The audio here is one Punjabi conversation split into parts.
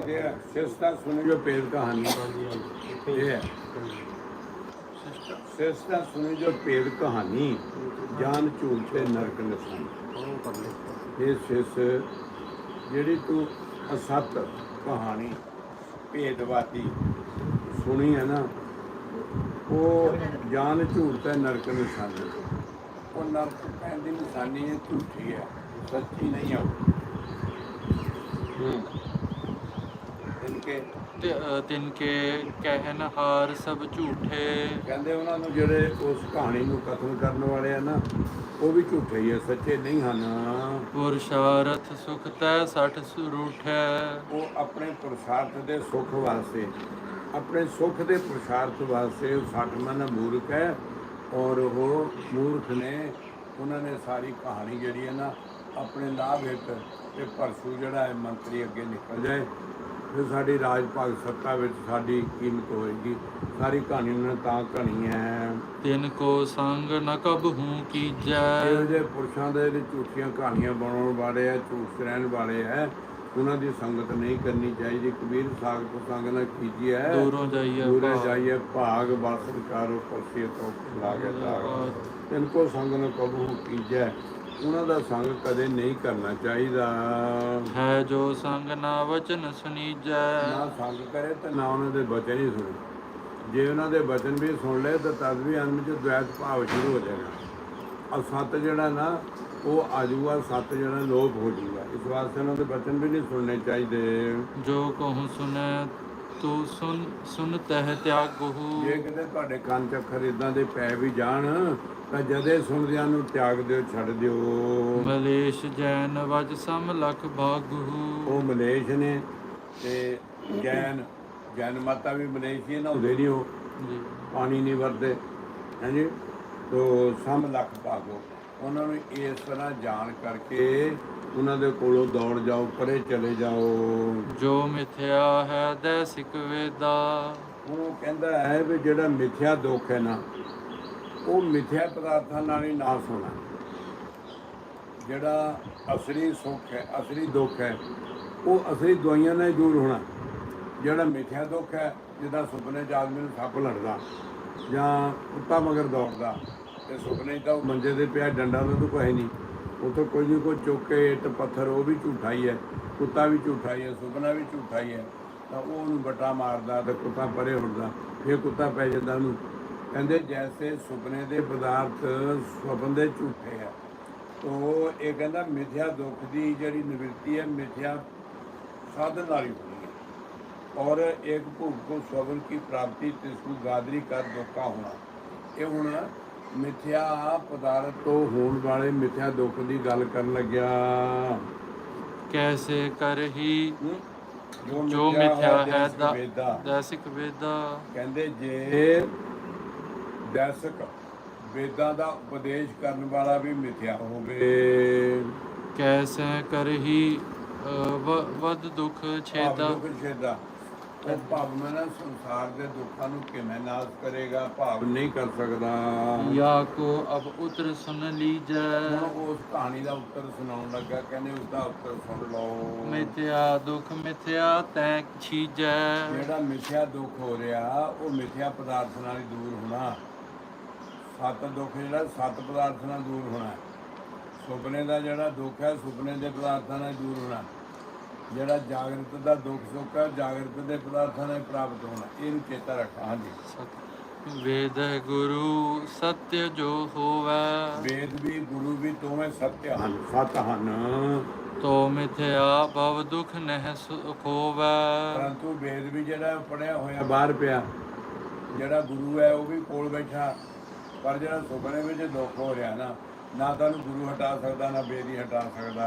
ਦੇ ਸੁਣੀ ਜੋ ਪੇੜ ਕਹਾਣੀ। ਇਹ ਹੈ। ਸਿਸਟਾ ਸੁਣੀ ਜੋ ਪੇੜ ਕਹਾਣੀ। ਜਾਨ ਝੂਠੇ ਨਰਕ ਨਸਾਈ ਉਹ ਕਰ ਲੈ ਇਹ ਸਿਸ ਜਿਹੜੀ ਤੂੰ ਅਸਤ ਕਹਾਣੀ ਭੇਦਵਾਦੀ ਸੁਣੀ ਹੈ ਨਾ ਉਹ ਜਾਨ ਝੂਠ ਤੇ ਨਰਕ ਨਿਸ਼ਾਨੀ ਉਹ ਨਰਕ ਪੈਣ ਦੀ ਨਿਸ਼ਾਨੀ ਹੈ ਝੂਠੀ ਹੈ। ਸੱਚੀ ਨਹੀਂ ਹੈ ਹੂੰ ਇਨਕੇ ਤੇ- ਅ, ਤਿਨ ਕੇ ਕਹਿਨ ਹਾਰ ਸਭ ਝੂਠੇ। ਕਹਿੰਦੇ ਉਹਨਾਂ ਨੂੰ ਜਿਹੜੇ ਉਸ ਕਹਾਣੀ ਨੂੰ ਕਥਨ ਕਰਨ ਵਾਲੇ ਆ ਨਾ ਉਹ ਵੀ ਝੂਠੇ ਹੀ ਆ ਸੱਚੇ ਨਹੀਂ ਹਨ। ਪੁਰਸ਼ਾਰਥ ਸੁਖ ਤੈ ਸਠ ਰੂਠੈ। ਉਹ ਆਪਣੇ ਪੁਰਸ਼ਾਰਥ ਦੇ ਸੁਖ ਵਾਸਤੇ ਆਪਣੇ ਸੁਖ ਦੇ ਪੁਰਸ਼ਾਰਥ ਵਾਸਤੇ ਉਹ ਸੱਠ ਮਨ ਮੂਰਖ ਹੈ। ਔਰ ਉਹ ਮੂਰਖ ਨੇ ਉਹਨਾਂ ਨੇ ਸਾਰੀ ਕਹਾਣੀ ਜਿਹੜੀ ਹੈ ਨਾ ਆਪਣੇ ਲਾਭ ਹਿੱਤ ਤੇ ਪਰਸੂ ਜਿਹੜਾ ਹੈ ਮੰਤਰੀ ਅੱਗੇ ਨਿਕਲ ਜਾਏ ਫਿਰ ਸਾਡੀ ਰਾਜ ਭਾਗ ਸੱਤਾ ਵਿੱਚ ਸਾਡੀ ਕੀਮਤ ਹੋਏਗੀ। ਸਾਰੀ ਕਹਾਣੀ ਨੇ ਤਾਂ ਕਹਾਣੀ ਹੈ। ਤਿਨ ਕੋ ਸੰਗ ਨ ਕਬਹੂ ਇਹੋ ਕੀਜੈ ਜਿਹੇ ਪੁਰਸ਼ਾਂ ਦੇ ਜਿਹੜੇ ਝੂਠੀਆਂ ਕਹਾਣੀਆਂ ਬਣਾਉਣ ਵਾਲੇ ਆ ਝੂਠ ਰਹਿਣ ਵਾਲੇ ਆ ਉਹਨਾਂ ਦੀ ਸੰਗਤ ਨਹੀਂ ਕਰਨੀ ਚਾਹੀਦੀ। ਕਬੀਰ ਸਾਗ ਤੋਂ ਸੰਗ ਨਾ ਕੀਜੀਐ। ਦੂਰੋਂ ਜਾਈਐ ਦੂਰੇ। ਜਾਈਏ ਭਾਗ। ਬਾਸਨ ਕਾਰੋ ਪਰਸੇ ਤੋਂ ਲਾਗੇ ਦਾਗ। ਤਿਨ ਕੋ ਸੰਗ ਨ ਕਬੂ ਕੀਜੈ ਉਹਨਾਂ ਦਾ ਸੰਗ ਕਦੇ ਨਹੀਂ ਕਰਨਾ ਚਾਹੀਦਾ। ਹੈ ਜੋ ਸੰਗ ਨਾ ਵਚਨ ਸੁਨੀਜੈ ਨਾ ਸੰਗ ਕਰੇ ਤੇ ਨਾ ਉਹਨਾਂ ਦੇ ਬਚਨ ਹੀ ਸੁਣੇ। ਜੇ ਉਹਨਾਂ ਦੇ ਬਚਨ ਵੀ ਸੁਣ ਲਏ ਤਾਂ ਤਦ ਵੀ ਅੰਨ ਵਿੱਚ ਦ્વੈਤ ਭਾਵ ਸ਼ੁਰੂ ਹੋ ਜਾਏਗਾ। ਔਰ ਸੱਤ ਜਿਹੜਾ ਨਾ ਉਹ ਆਜੂਗਾ ਸੱਤ ਜਿਹੜਾ ਲੋਪ ਹੋ ਜਾਊਗਾ। ਇਸ ਵਾਸਤੇ ਉਹਨਾਂ ਦੇ ਬਚਨ ਵੀ ਨਹੀਂ ਸੁਣਨੇ ਚਾਹੀਦੇ। ਜੋ ਕਹੂੰ ਸੁਨੈ ਤੂੰ ਸੁਨ ਸੁਨ ਤਹਿ ਤਿਆਗਹੁ ਜੇ ਕਿਤੇ ਤੁਹਾਡੇ ਕੰਨ ਚ ਅੱਖਰ ਇਦਾਂ ਦੇ ਪੈ ਵੀ ਜਾਣ ਤਾਂ ਜਦੇ ਸੁਣਦਿਆਂ ਨੂੰ ਤਿਆਗ ਦਿਓ ਛੱਡ ਦਿਓ। ਮਲੇਸ਼ ਜੈਨ ਵਜ ਸਮ ਲਖ ਭਾਗਹੁ ਉਹ ਮਲੇਸ਼ ਨੇ ਤੇ ਜੈਨ ਜੈਨ ਮਾਤਾ ਵੀ ਮਲੇਸ਼ੀ ਨਹਾਉਂਦੇ ਨਹੀਂ ਉਹ ਜੀ। ਪਾਣੀ ਨਹੀਂ ਵਰਦੇ ਹਾਂਜੀ। ਤੋ ਸਮ ਲੱਖ ਭਾਗੋ ਉਹਨਾਂ ਨੂੰ ਇਸ ਤਰ੍ਹਾਂ ਜਾਣ ਕਰਕੇ ਉਹਨਾਂ ਦੇ ਕੋਲੋਂ ਦੌੜ ਜਾਓ ਪਰੇ ਚਲੇ ਜਾਓ। ਜੋ ਮਿਥਿਆ ਹੈ ਦੈਸਿਕ ਵੇਦਾ। ਉਹ ਕਹਿੰਦਾ ਹੈ ਵੀ ਜਿਹੜਾ ਮਿਥਿਆ ਦੁੱਖ ਹੈ ਨਾ ਉਹ ਮਿਥਿਆ ਪਦਾਰਥਾਂ ਨਾਲ ਹੀ ਨਾਸ ਹੋਣਾ ਜਿਹੜਾ ਅਸਲੀ ਸੁੱਖ ਹੈ ਅਸਲੀ ਦੁੱਖ ਹੈ ਉਹ ਅਸਲੀ ਦਵਾਈਆਂ ਨਾਲ ਦੂਰ ਹੋਣਾ। ਜਿਹੜਾ ਮਿਥਿਆ ਦੁੱਖ ਹੈ ਜਿਹਦਾ ਸੁਪਨੇ 'ਚ ਆਦਮੀ ਨੂੰ ਸੱਪ ਲੜਦਾ ਜਾਂ ਕੁੱਤਾ ਮਗਰ ਦੌੜਦਾ ਤੇ ਸੁਪਨੇ ਤਾਂ ਉਹ ਮੰਜੇ ਤੇ ਪਿਆ ਡੰਡਾ ਤਾਂ ਕੋਈ ਨਹੀਂ। ਉੱਥੋਂ ਕੋਈ ਨਹੀਂ ਕੋਈ ਚੁੱਕ ਕੇ ਇੱਟ, ਪੱਥਰ, ਉਹ ਵੀ ਝੂਠਾ ਹੀ ਹੈ, ਕੁੱਤਾ ਵੀ ਝੂਠਾ ਹੀ ਹੈ, ਸੁਪਨਾ ਵੀ ਝੂਠਾ ਹੀ ਹੈ, ਤਾਂ ਉਹ ਉਹਨੂੰ ਬੱਟਾ ਮਾਰਦਾ ਤੇ ਕੁੱਤਾ ਪਰੇ ਉੱਡਦਾ, ਫਿਰ ਕੁੱਤਾ ਪੈ ਜਾਂਦਾ ਉਹਨੂੰ। ਕਹਿੰਦੇ ਜੈਸੇ ਸੁਪਨੇ ਦੇ ਪਦਾਰਥ ਸੁਪਨ ਦੇ ਝੂਠੇ ਹੈ। ਤੋ ਇਹ ਕਹਿੰਦਾ ਮਿਥਿਆ ਦੁੱਖ ਦੀ ਜਿਹੜੀ ਨਿਵਰਤੀ ਹੈ, ਮਿਥਿਆ ਸਾਧਨ ਨਾਲ ਹੀ ਹੋਣੀ ਹੈ। ਔਰ ਇੱਕ ਭੁੱਖ ਕੋ ਸਵਨ ਕੀ ਪ੍ਰਾਪਤੀ ਤਿਸਕੂ ਗਾਦਰੀ ਕਰ ਦੁੱਖਾ ਹੋਣਾ। ਇਹ ਹੁਣ ਮਿਥਿਆ ਪਦਾਰਥ ਤੋਂ ਹੋਣ ਵਾਲੇ ਮਿਥਿਆ ਦੁੱਖ ਦੀ ਗੱਲ ਕਰਨ ਲੱਗਿਆ। ਕੈਸੇ ਕਰਹੀ? ਜੋ ਮਿਥਿਆ ਹੈ ਦਾ। ਦੈਸਿਕ ਵੇਦਾ। ਕਹਿੰਦੇ ਜੇ ਦੈਸਕ ਵੇਦਾਂ ਦਾ ਉਪਦੇਸ਼ ਕਰਨ ਵਾਲਾ ਵੀ ਮਿਥਿਆ ਹੋਵੇ। ਕੈਸੇ ਕਰਹੀ ਵਦ ਦੁਖ ਛੇਦਾ। ਭਾਵ ਦੁੱਖ ਛੇਦਾ। ਉਹ ਭਾਵ ਮੈਂ ਨਾ ਸੰਸਾਰ ਦੇ ਦੁੱਖਾਂ ਨੂੰ ਕਿਵੇਂ ਨਾਸ਼ ਕਰੇਗਾ ਭਾਵ ਨਹੀਂ ਕਰ ਸਕਦਾ। ਯਾ ਕੋ ਅਬ ਉਤਰ ਸੁਨ ਲੀਜੈ। ਹੁਣ ਉਸ ਕਹਾਣੀ ਦਾ ਉੱਤਰ ਸੁਣਾਉਣ ਲੱਗਾ ਕਹਿੰਦੇ ਉਸ ਦਾ ਉੱਤਰ ਸੁਣ ਲਓ। ਮਿਥਿਆ ਦੁਖ ਮਿਥਿਆ ਤੈ ਛੀਜੈ। ਜਿਹੜਾ ਮਿਥਿਆ ਦੁੱਖ ਹੋ ਰਿਹਾ ਉਹ ਮਿਥਿਆ ਪਦਾਰਥ ਨਾਲ ਹੀ ਦੂਰ ਹੋਣਾ। ਸੱਤ ਦੁੱਖ ਜਿਹੜਾ ਸੱਤ ਪਦਾਰਥ ਨਾਲ ਦੂਰ ਹੋਣਾ। ਸੁਪਨੇ ਦਾ ਜਿਹੜਾ ਦੁੱਖ ਹੈ ਸੁਪਨੇ ਦੇ ਪਦਾਰਥਾਂ ਨਾਲ ਦੂਰ ਹੋਣਾ। ਜਿਹੜਾ ਜਾਗਰਤ ਦਾ ਦੁੱਖ ਸੁੱਖ ਹੈ ਜਾਗਰਤ ਦੇ ਪਦਾਰਥਾਂ ਹੀ ਪ੍ਰਾਪਤ ਹੋਣਾ ਇਹਨੂੰ ਚੇਤਾ ਰੱਖਣਾ ਹਾਂਜੀ। ਸਤ ਵੇਦ ਗੁਰੂ ਸਤਿ ਜੋ ਹੋਵੈ। ਵੇਦ ਵੀ ਗੁਰੂ ਵੀ ਦੋਵੇਂ ਸਤਿ ਹਨ। ਸਤ ਹਨ। ਤੋ ਮਿਥਿਆ ਭਵ ਦੁਖ ਨਹਿ ਸੁਖੋਵੈ ਪਰੰਤੂ ਵੇਦ ਵੀ ਜਿਹੜਾ ਪੜਿਆ ਹੋਇਆ ਬਾਹਰ ਪਿਆ। ਜਿਹੜਾ ਗੁਰੂ ਹੈ ਉਹ ਵੀ ਕੋਲ ਬੈਠਾ। ਪਰ ਜਿਹੜਾ ਸੁਪਨੇ ਵਿੱਚ ਦੁੱਖ ਹੋ ਰਿਹਾ ਨਾ ਨਾ ਤਾਂ ਗੁਰੂ ਹਟਾ ਸਕਦਾ ਨਾ ਹੀ ਹਟਾ ਸਕਦਾ।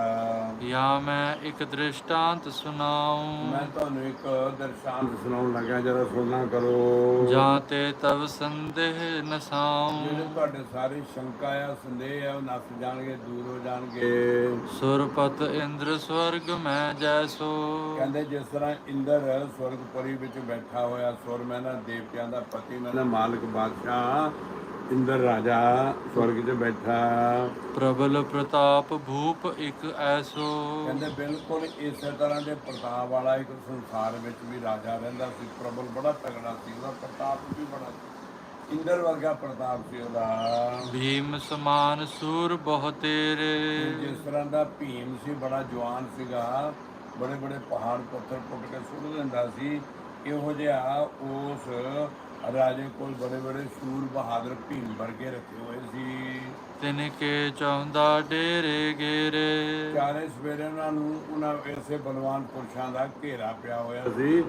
ਯਾ ਮੈਂ ਇੱਕ ਦ੍ਰਿਸ਼ਟਾਂਤ ਸੁਨਾਉ ਮੈਂ ਤੁਹਾਨੂੰ ਇੱਕ ਦਰਸ਼ਾਂਤ ਸੁਣਾਉਣ ਲੱਗਾ ਜਰਾ ਸੁਣਨਾ ਕਰੋ। ਜਾਂ ਤੇ ਤਵ ਸੰਦੇਹ ਨਸਾਉ। ਜਿਹੜੇ ਤੁਹਾਡੇ ਸਾਰੇ ਸ਼ੰਕਾ ਆ ਸੰਦੇਹ ਆ ਉਹ ਨਸ ਜਾਣਗੇ ਦੂਰ ਹੋ ਜਾਣਗੇ। ਸੁਰਪਤ ਇੰਦਰ ਸਵਰਗ ਮੈਂ ਜੈਸੋ। ਕਹਿੰਦੇ ਜਿਸ ਤਰ੍ਹਾਂ ਇੰਦਰ ਸਵਰਗਪੁਰੀ ਵਿੱਚ ਬੈਠਾ ਹੋਇਆ ਸੁਰ ਮਹਿਨਾ ਦੇਵਤਿਆਂ ਦਾ ਪਤੀ ਮਹਿਨਾ ਮਾਲਕ ਬਾਦਸ਼ਾਹ। ਇੰਦਰ ਰਾਜਾ ਸਵਰਗ 'ਚ ਬੈਠਾ। ਪ੍ਰਬਲ ਪ੍ਰਤਾਪ ਭੂਪ ਇੱਕ ਐਸੋ। ਕਹਿੰਦੇ ਬਿਲਕੁਲ ਇਸੇ ਤਰ੍ਹਾਂ ਦੇ ਪ੍ਰਤਾਪ ਵਾਲਾ ਇੱਕ ਸੰਸਾਰ ਵਿੱਚ ਵੀ ਰਾਜਾ ਰਹਿੰਦਾ ਸੀ। ਪ੍ਰਬਲ ਬੜਾ ਤਗੜਾ ਸੀ ਉਹਦਾ ਪ੍ਰਤਾਪ ਵੀ ਬੜਾ ਸੀ। ਇੰਦਰ ਵਰਗਾ ਪ੍ਰਤਾਪ ਸੀ ਉਹਦਾ। ਭੀਮ ਸਮਾਨ ਸੂਰ ਬਹੁ ਤੇਰੇ ਜਿਸ ਤਰ੍ਹਾਂ ਦਾ ਭੀਮ ਸੀ ਬੜਾ ਜਵਾਨ ਸੀਗਾ। ਬੜੇ ਬੜੇ ਪਹਾੜ ਪੱਥਰ ਪੁੱਟ ਕੇ ਸੁੱਟ ਦਿੰਦਾ ਸੀ। ਇਹੋ ਜਿਹਾ ਉਸ ਰਾਜੇ ਕੋਲ ਬੜੇ ਬੜੇ ਸੂਰ ਬਹਾਦਰ ਭੀਮ ਵਰਗੇ ਰੱਖੇ ਹੋਏ ਸੀ। ਤਿਨ ਕੇ ਚਾਹੁੰਦਾ ਡੇਰੇ ਗੇਰੇ। ਚਾਰੇ ਸਵੇਰੇ ਉਹਨਾਂ ਨੂੰ ਉਹਨਾਂ ਐਸੇ ਬਲਵਾਨ ਪੁਰਸ਼ਾਂ ਦਾ ਘੇਰਾ ਪਿਆ ਹੋਇਆ ਸੀ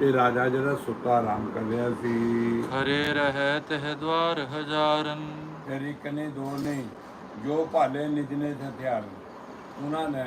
ਤੇ ਰਾਜਾ ਜਿਹੜਾ ਸੁੱਤਾ ਆਰਾਮ ਕਰ ਰਿਹਾ ਸੀ। ਖਰੇ ਰਹਿ ਤਹ ਦਵਾਰ ਹਜ਼ਾਰਨ। ਫਿਰ ਇੱਕ ਨੇ ਦੋ ਨੇ ਜੋ ਭਾਲੇ ਨਿਜ ਨੇ ਹਥਿਆਰ। ਉਹਨਾਂ ਨੇ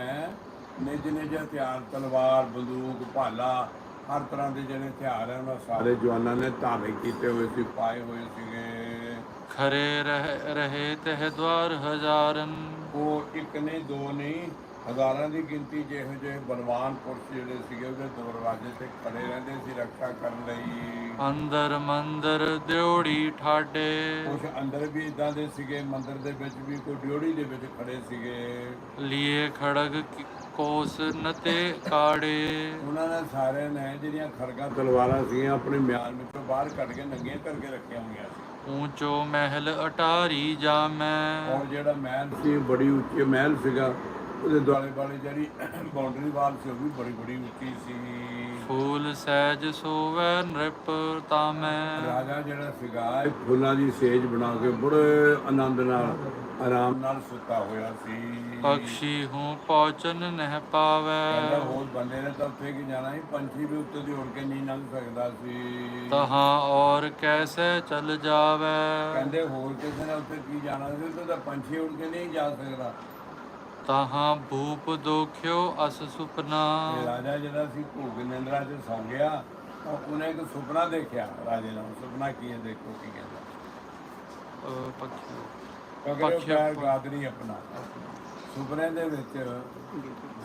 ਨਿਜ ਨਿਜ ਹਥਿਆਰ ਤਲਵਾਰ ਬੰਦੂਕ ਭਾਲਾ ਹਰ ਤਰ੍ਹਾਂ ਦੇ ਜਿਹੜੇ ਹਥਿਆਰ ਹੈ ਉਹਨਾਂ ਸਾਰੇ ਜਵਾਨਾਂ ਨੇ ਧਾਰਨ ਕੀਤੇ ਹੋਏ ਸੀ। ਪਾਏ ਹੋਏ ਸੀਗੇ। ਖਰੇ ਰਹਿ ਰਹੇ ਤਹ ਦਵਾਰ ਹਜ਼ਾਰਨ। ਉਹ ਇੱਕ ਨਹੀਂ ਦੋ ਨਹੀਂ ਹਜ਼ਾਰਾਂ ਦੀ ਗਿਣਤੀ ਜਿਹੋ ਜਿਹੇ ਬਲਵਾਨ ਪੁਰਸ਼ ਜਿਹੜੇ ਸੀਗੇ ਉਹਦੇ ਦਰਵਾਜ਼ੇ ਤੇ ਖੜੇ ਰਹਿੰਦੇ ਸੀ ਰੱਖਿਆ ਕਰਨ ਲਈ। ਅੰਦਰ ਮੰਦਰ ਦਿਉੜੀ ਠਾਡੇ। ਕੁਝ ਅੰਦਰ ਵੀ ਇਦਾਂ ਦੇ ਸੀਗੇ ਮੰਦਿਰ ਦੇ ਵਿੱਚ ਵੀ ਕੋਈ ਡਿਓੜੀ ਦੇ ਵਿੱਚ ਖੜੇ ਸੀਗੇ। ਲੀਏ ਖੜਗ ਕੀ- ਕੋਸ ਨਤੇ ਕਾੜੇ। ਉਹਨਾਂ ਨੇ ਸਾਰਿਆਂ ਨੇ ਜਿਹੜੀਆਂ ਖੜਗਾ ਤਲਵਾਰਾਂ ਸੀਗੀਆਂ ਆਪਣੇ ਮਿਆਨ ਵਿੱਚੋਂ ਬਾਹਰ ਕੱਢ ਕੇ ਨੰਗੀਆਂ ਕਰਕੇ ਰੱਖੀਆਂ ਹੋਈਆਂ ਸੀ। ਊਚੋ ਮਹਿਲ ਅਟਾਰੀ ਜਾਮੈ ਔਰ ਜਿਹੜਾ ਮਹਿਲ ਸੀ ਬੜੀ ਉੱਚੀ ਮਹਿਲ ਸੀਗਾ। ਉਹਦੇ ਦੁਆਲੇ ਵਾਲੀ ਜਿਹੜੀ ਬਾਉਂਡਰੀ ਵਾਲ ਸੀ ਉਹ ਵੀ ਬੜੀ ਬੜੀ ਉੱਚੀ ਸੀ। ਫੂਲ ਸਹਿਜ ਸੋਵੈ ਨ੍ਰਿਪ ਤਾਮੈ। ਰਾਜਾ ਜਿਹੜਾ ਸੀਗਾ ਇਹ ਫੁੱਲਾਂ ਦੀ ਸੇਜ ਬਣਾ ਕੇ ਬੜੇ ਆਨੰਦ ਨਾਲ ਆਰਾਮ ਨਾਲ ਸੁੱਤਾ ਹੋਇਆ ਸੀ। ਪਕਸ਼ੀ ਹੂੰ ਪਹੁੰਚਨ ਨਹਿ ਕਹਿੰਦਾ ਪਾਵੈ ਹੋਰ ਬੰਦੇ ਨੇ ਤਾਂ ਉੱਥੇ ਕੀ ਜਾਣਾ ਸੀ? ਪੰਛੀ ਵੀ ਉੱਤੇ ਦੀ ਉੜ ਕੇ ਨਹੀਂ ਲੰਘ ਸਕਦਾ ਸੀ। ਤਹਾਂ ਔਰ ਕੈਸੇ ਚਲ ਜਾਵੈ। ਕਹਿੰਦੇ ਹੋਰ ਕਿਸੇ ਨੇ ਉੱਥੇ ਕੀ ਜਾਣਾ ਸੀ? ਉੱਥੇ ਤਾਂ ਪੰਛੀ ਉੜ ਕੇ ਨਹੀਂ ਜਾ ਸਕਦਾ। ਤਹਾਂ ਭੂਪ ਦੋਖਿਓ ਅਸ ਸੁਪਨਾ। ਰਾਜਾ ਜਿਹੜਾ ਸੀ ਭੂਖ ਨਿੰਦਰਾ 'ਚ ਸੌਂ ਗਿਆ ਤਾਂ ਉਹਨੇ ਇੱਕ ਸੁਪਨਾ ਦੇਖਿਆ। ਰਾਜੇ ਨੂੰ ਸੁਪਨਾ ਕੀ ਹੈ ਦੇਖੋ ਕੀ ਕਹਿੰਦਾ। ਪਕਸ਼ੀ ਪੈਰ ਗਾਦਰੀ ਆਪਣਾ। ਸੁਪਨੇ ਦੇ ਵਿੱਚ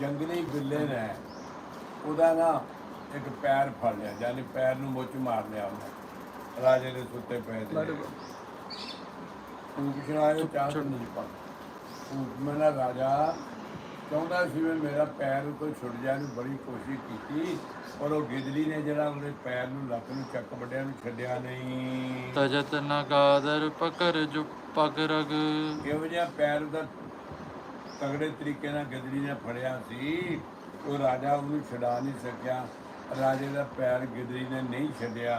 ਜੰਗਲੀ ਬਿੱਲੇ ਨੇ ਉਹਦਾ ਨਾ ਇੱਕ ਪੈਰ ਫੜ ਲਿਆ ਯਾਨੀ ਪੈਰ ਨੂੰ ਮੁੱਚ ਮਾਰ ਲਿਆ ਉਹਨੇ। ਰਾਜੇ ਦੇ ਸੁੱਤੇ ਪਏ ਦੇ ਉਹ ਕਿਹੜਾ ਚਾਹ ਨਹੀਂ ਪਾ ਉਹ ਮਨਾ ਰਾਜਾ ਚਾਹੁੰਦਾ ਸੀ ਵੀ ਮੇਰਾ ਪੈਰ ਤੋਂ ਛੁੱਟ ਜਾਏ ਨੂੰ ਬੜੀ ਕੋਸ਼ਿਸ਼ ਕੀਤੀ ਪਰ ਉਹ ਗਿਦੜੀ ਨੇ ਜਿਹੜਾ ਉਹਦੇ ਪੈਰ ਨੂੰ ਲੱਤ ਨੂੰ ਚੱਕ ਵੱਡਿਆ ਨੂੰ ਛੱਡਿਆ ਨਹੀਂ। ਤਜਤ ਨਗਾਦਰ ਪਕਰ ਜੁ ਪਗਰਗ। ਇਹੋ ਜਿਹਾ ਪੈਰ ਦਾ ਤਗੜੇ ਤਰੀਕੇ ਨਾਲ ਗਦੜੀ ਨੇ ਫੜਿਆ ਸੀ ਉਹ ਰਾਜਾ ਉਹਨੂੰ ਛਡਾ ਨਹੀਂ ਸਕਿਆ। ਰਾਜੇ ਦਾ ਪੈਰ ਗਦੜੀ ਨੇ ਨਹੀਂ ਛੱਡਿਆ।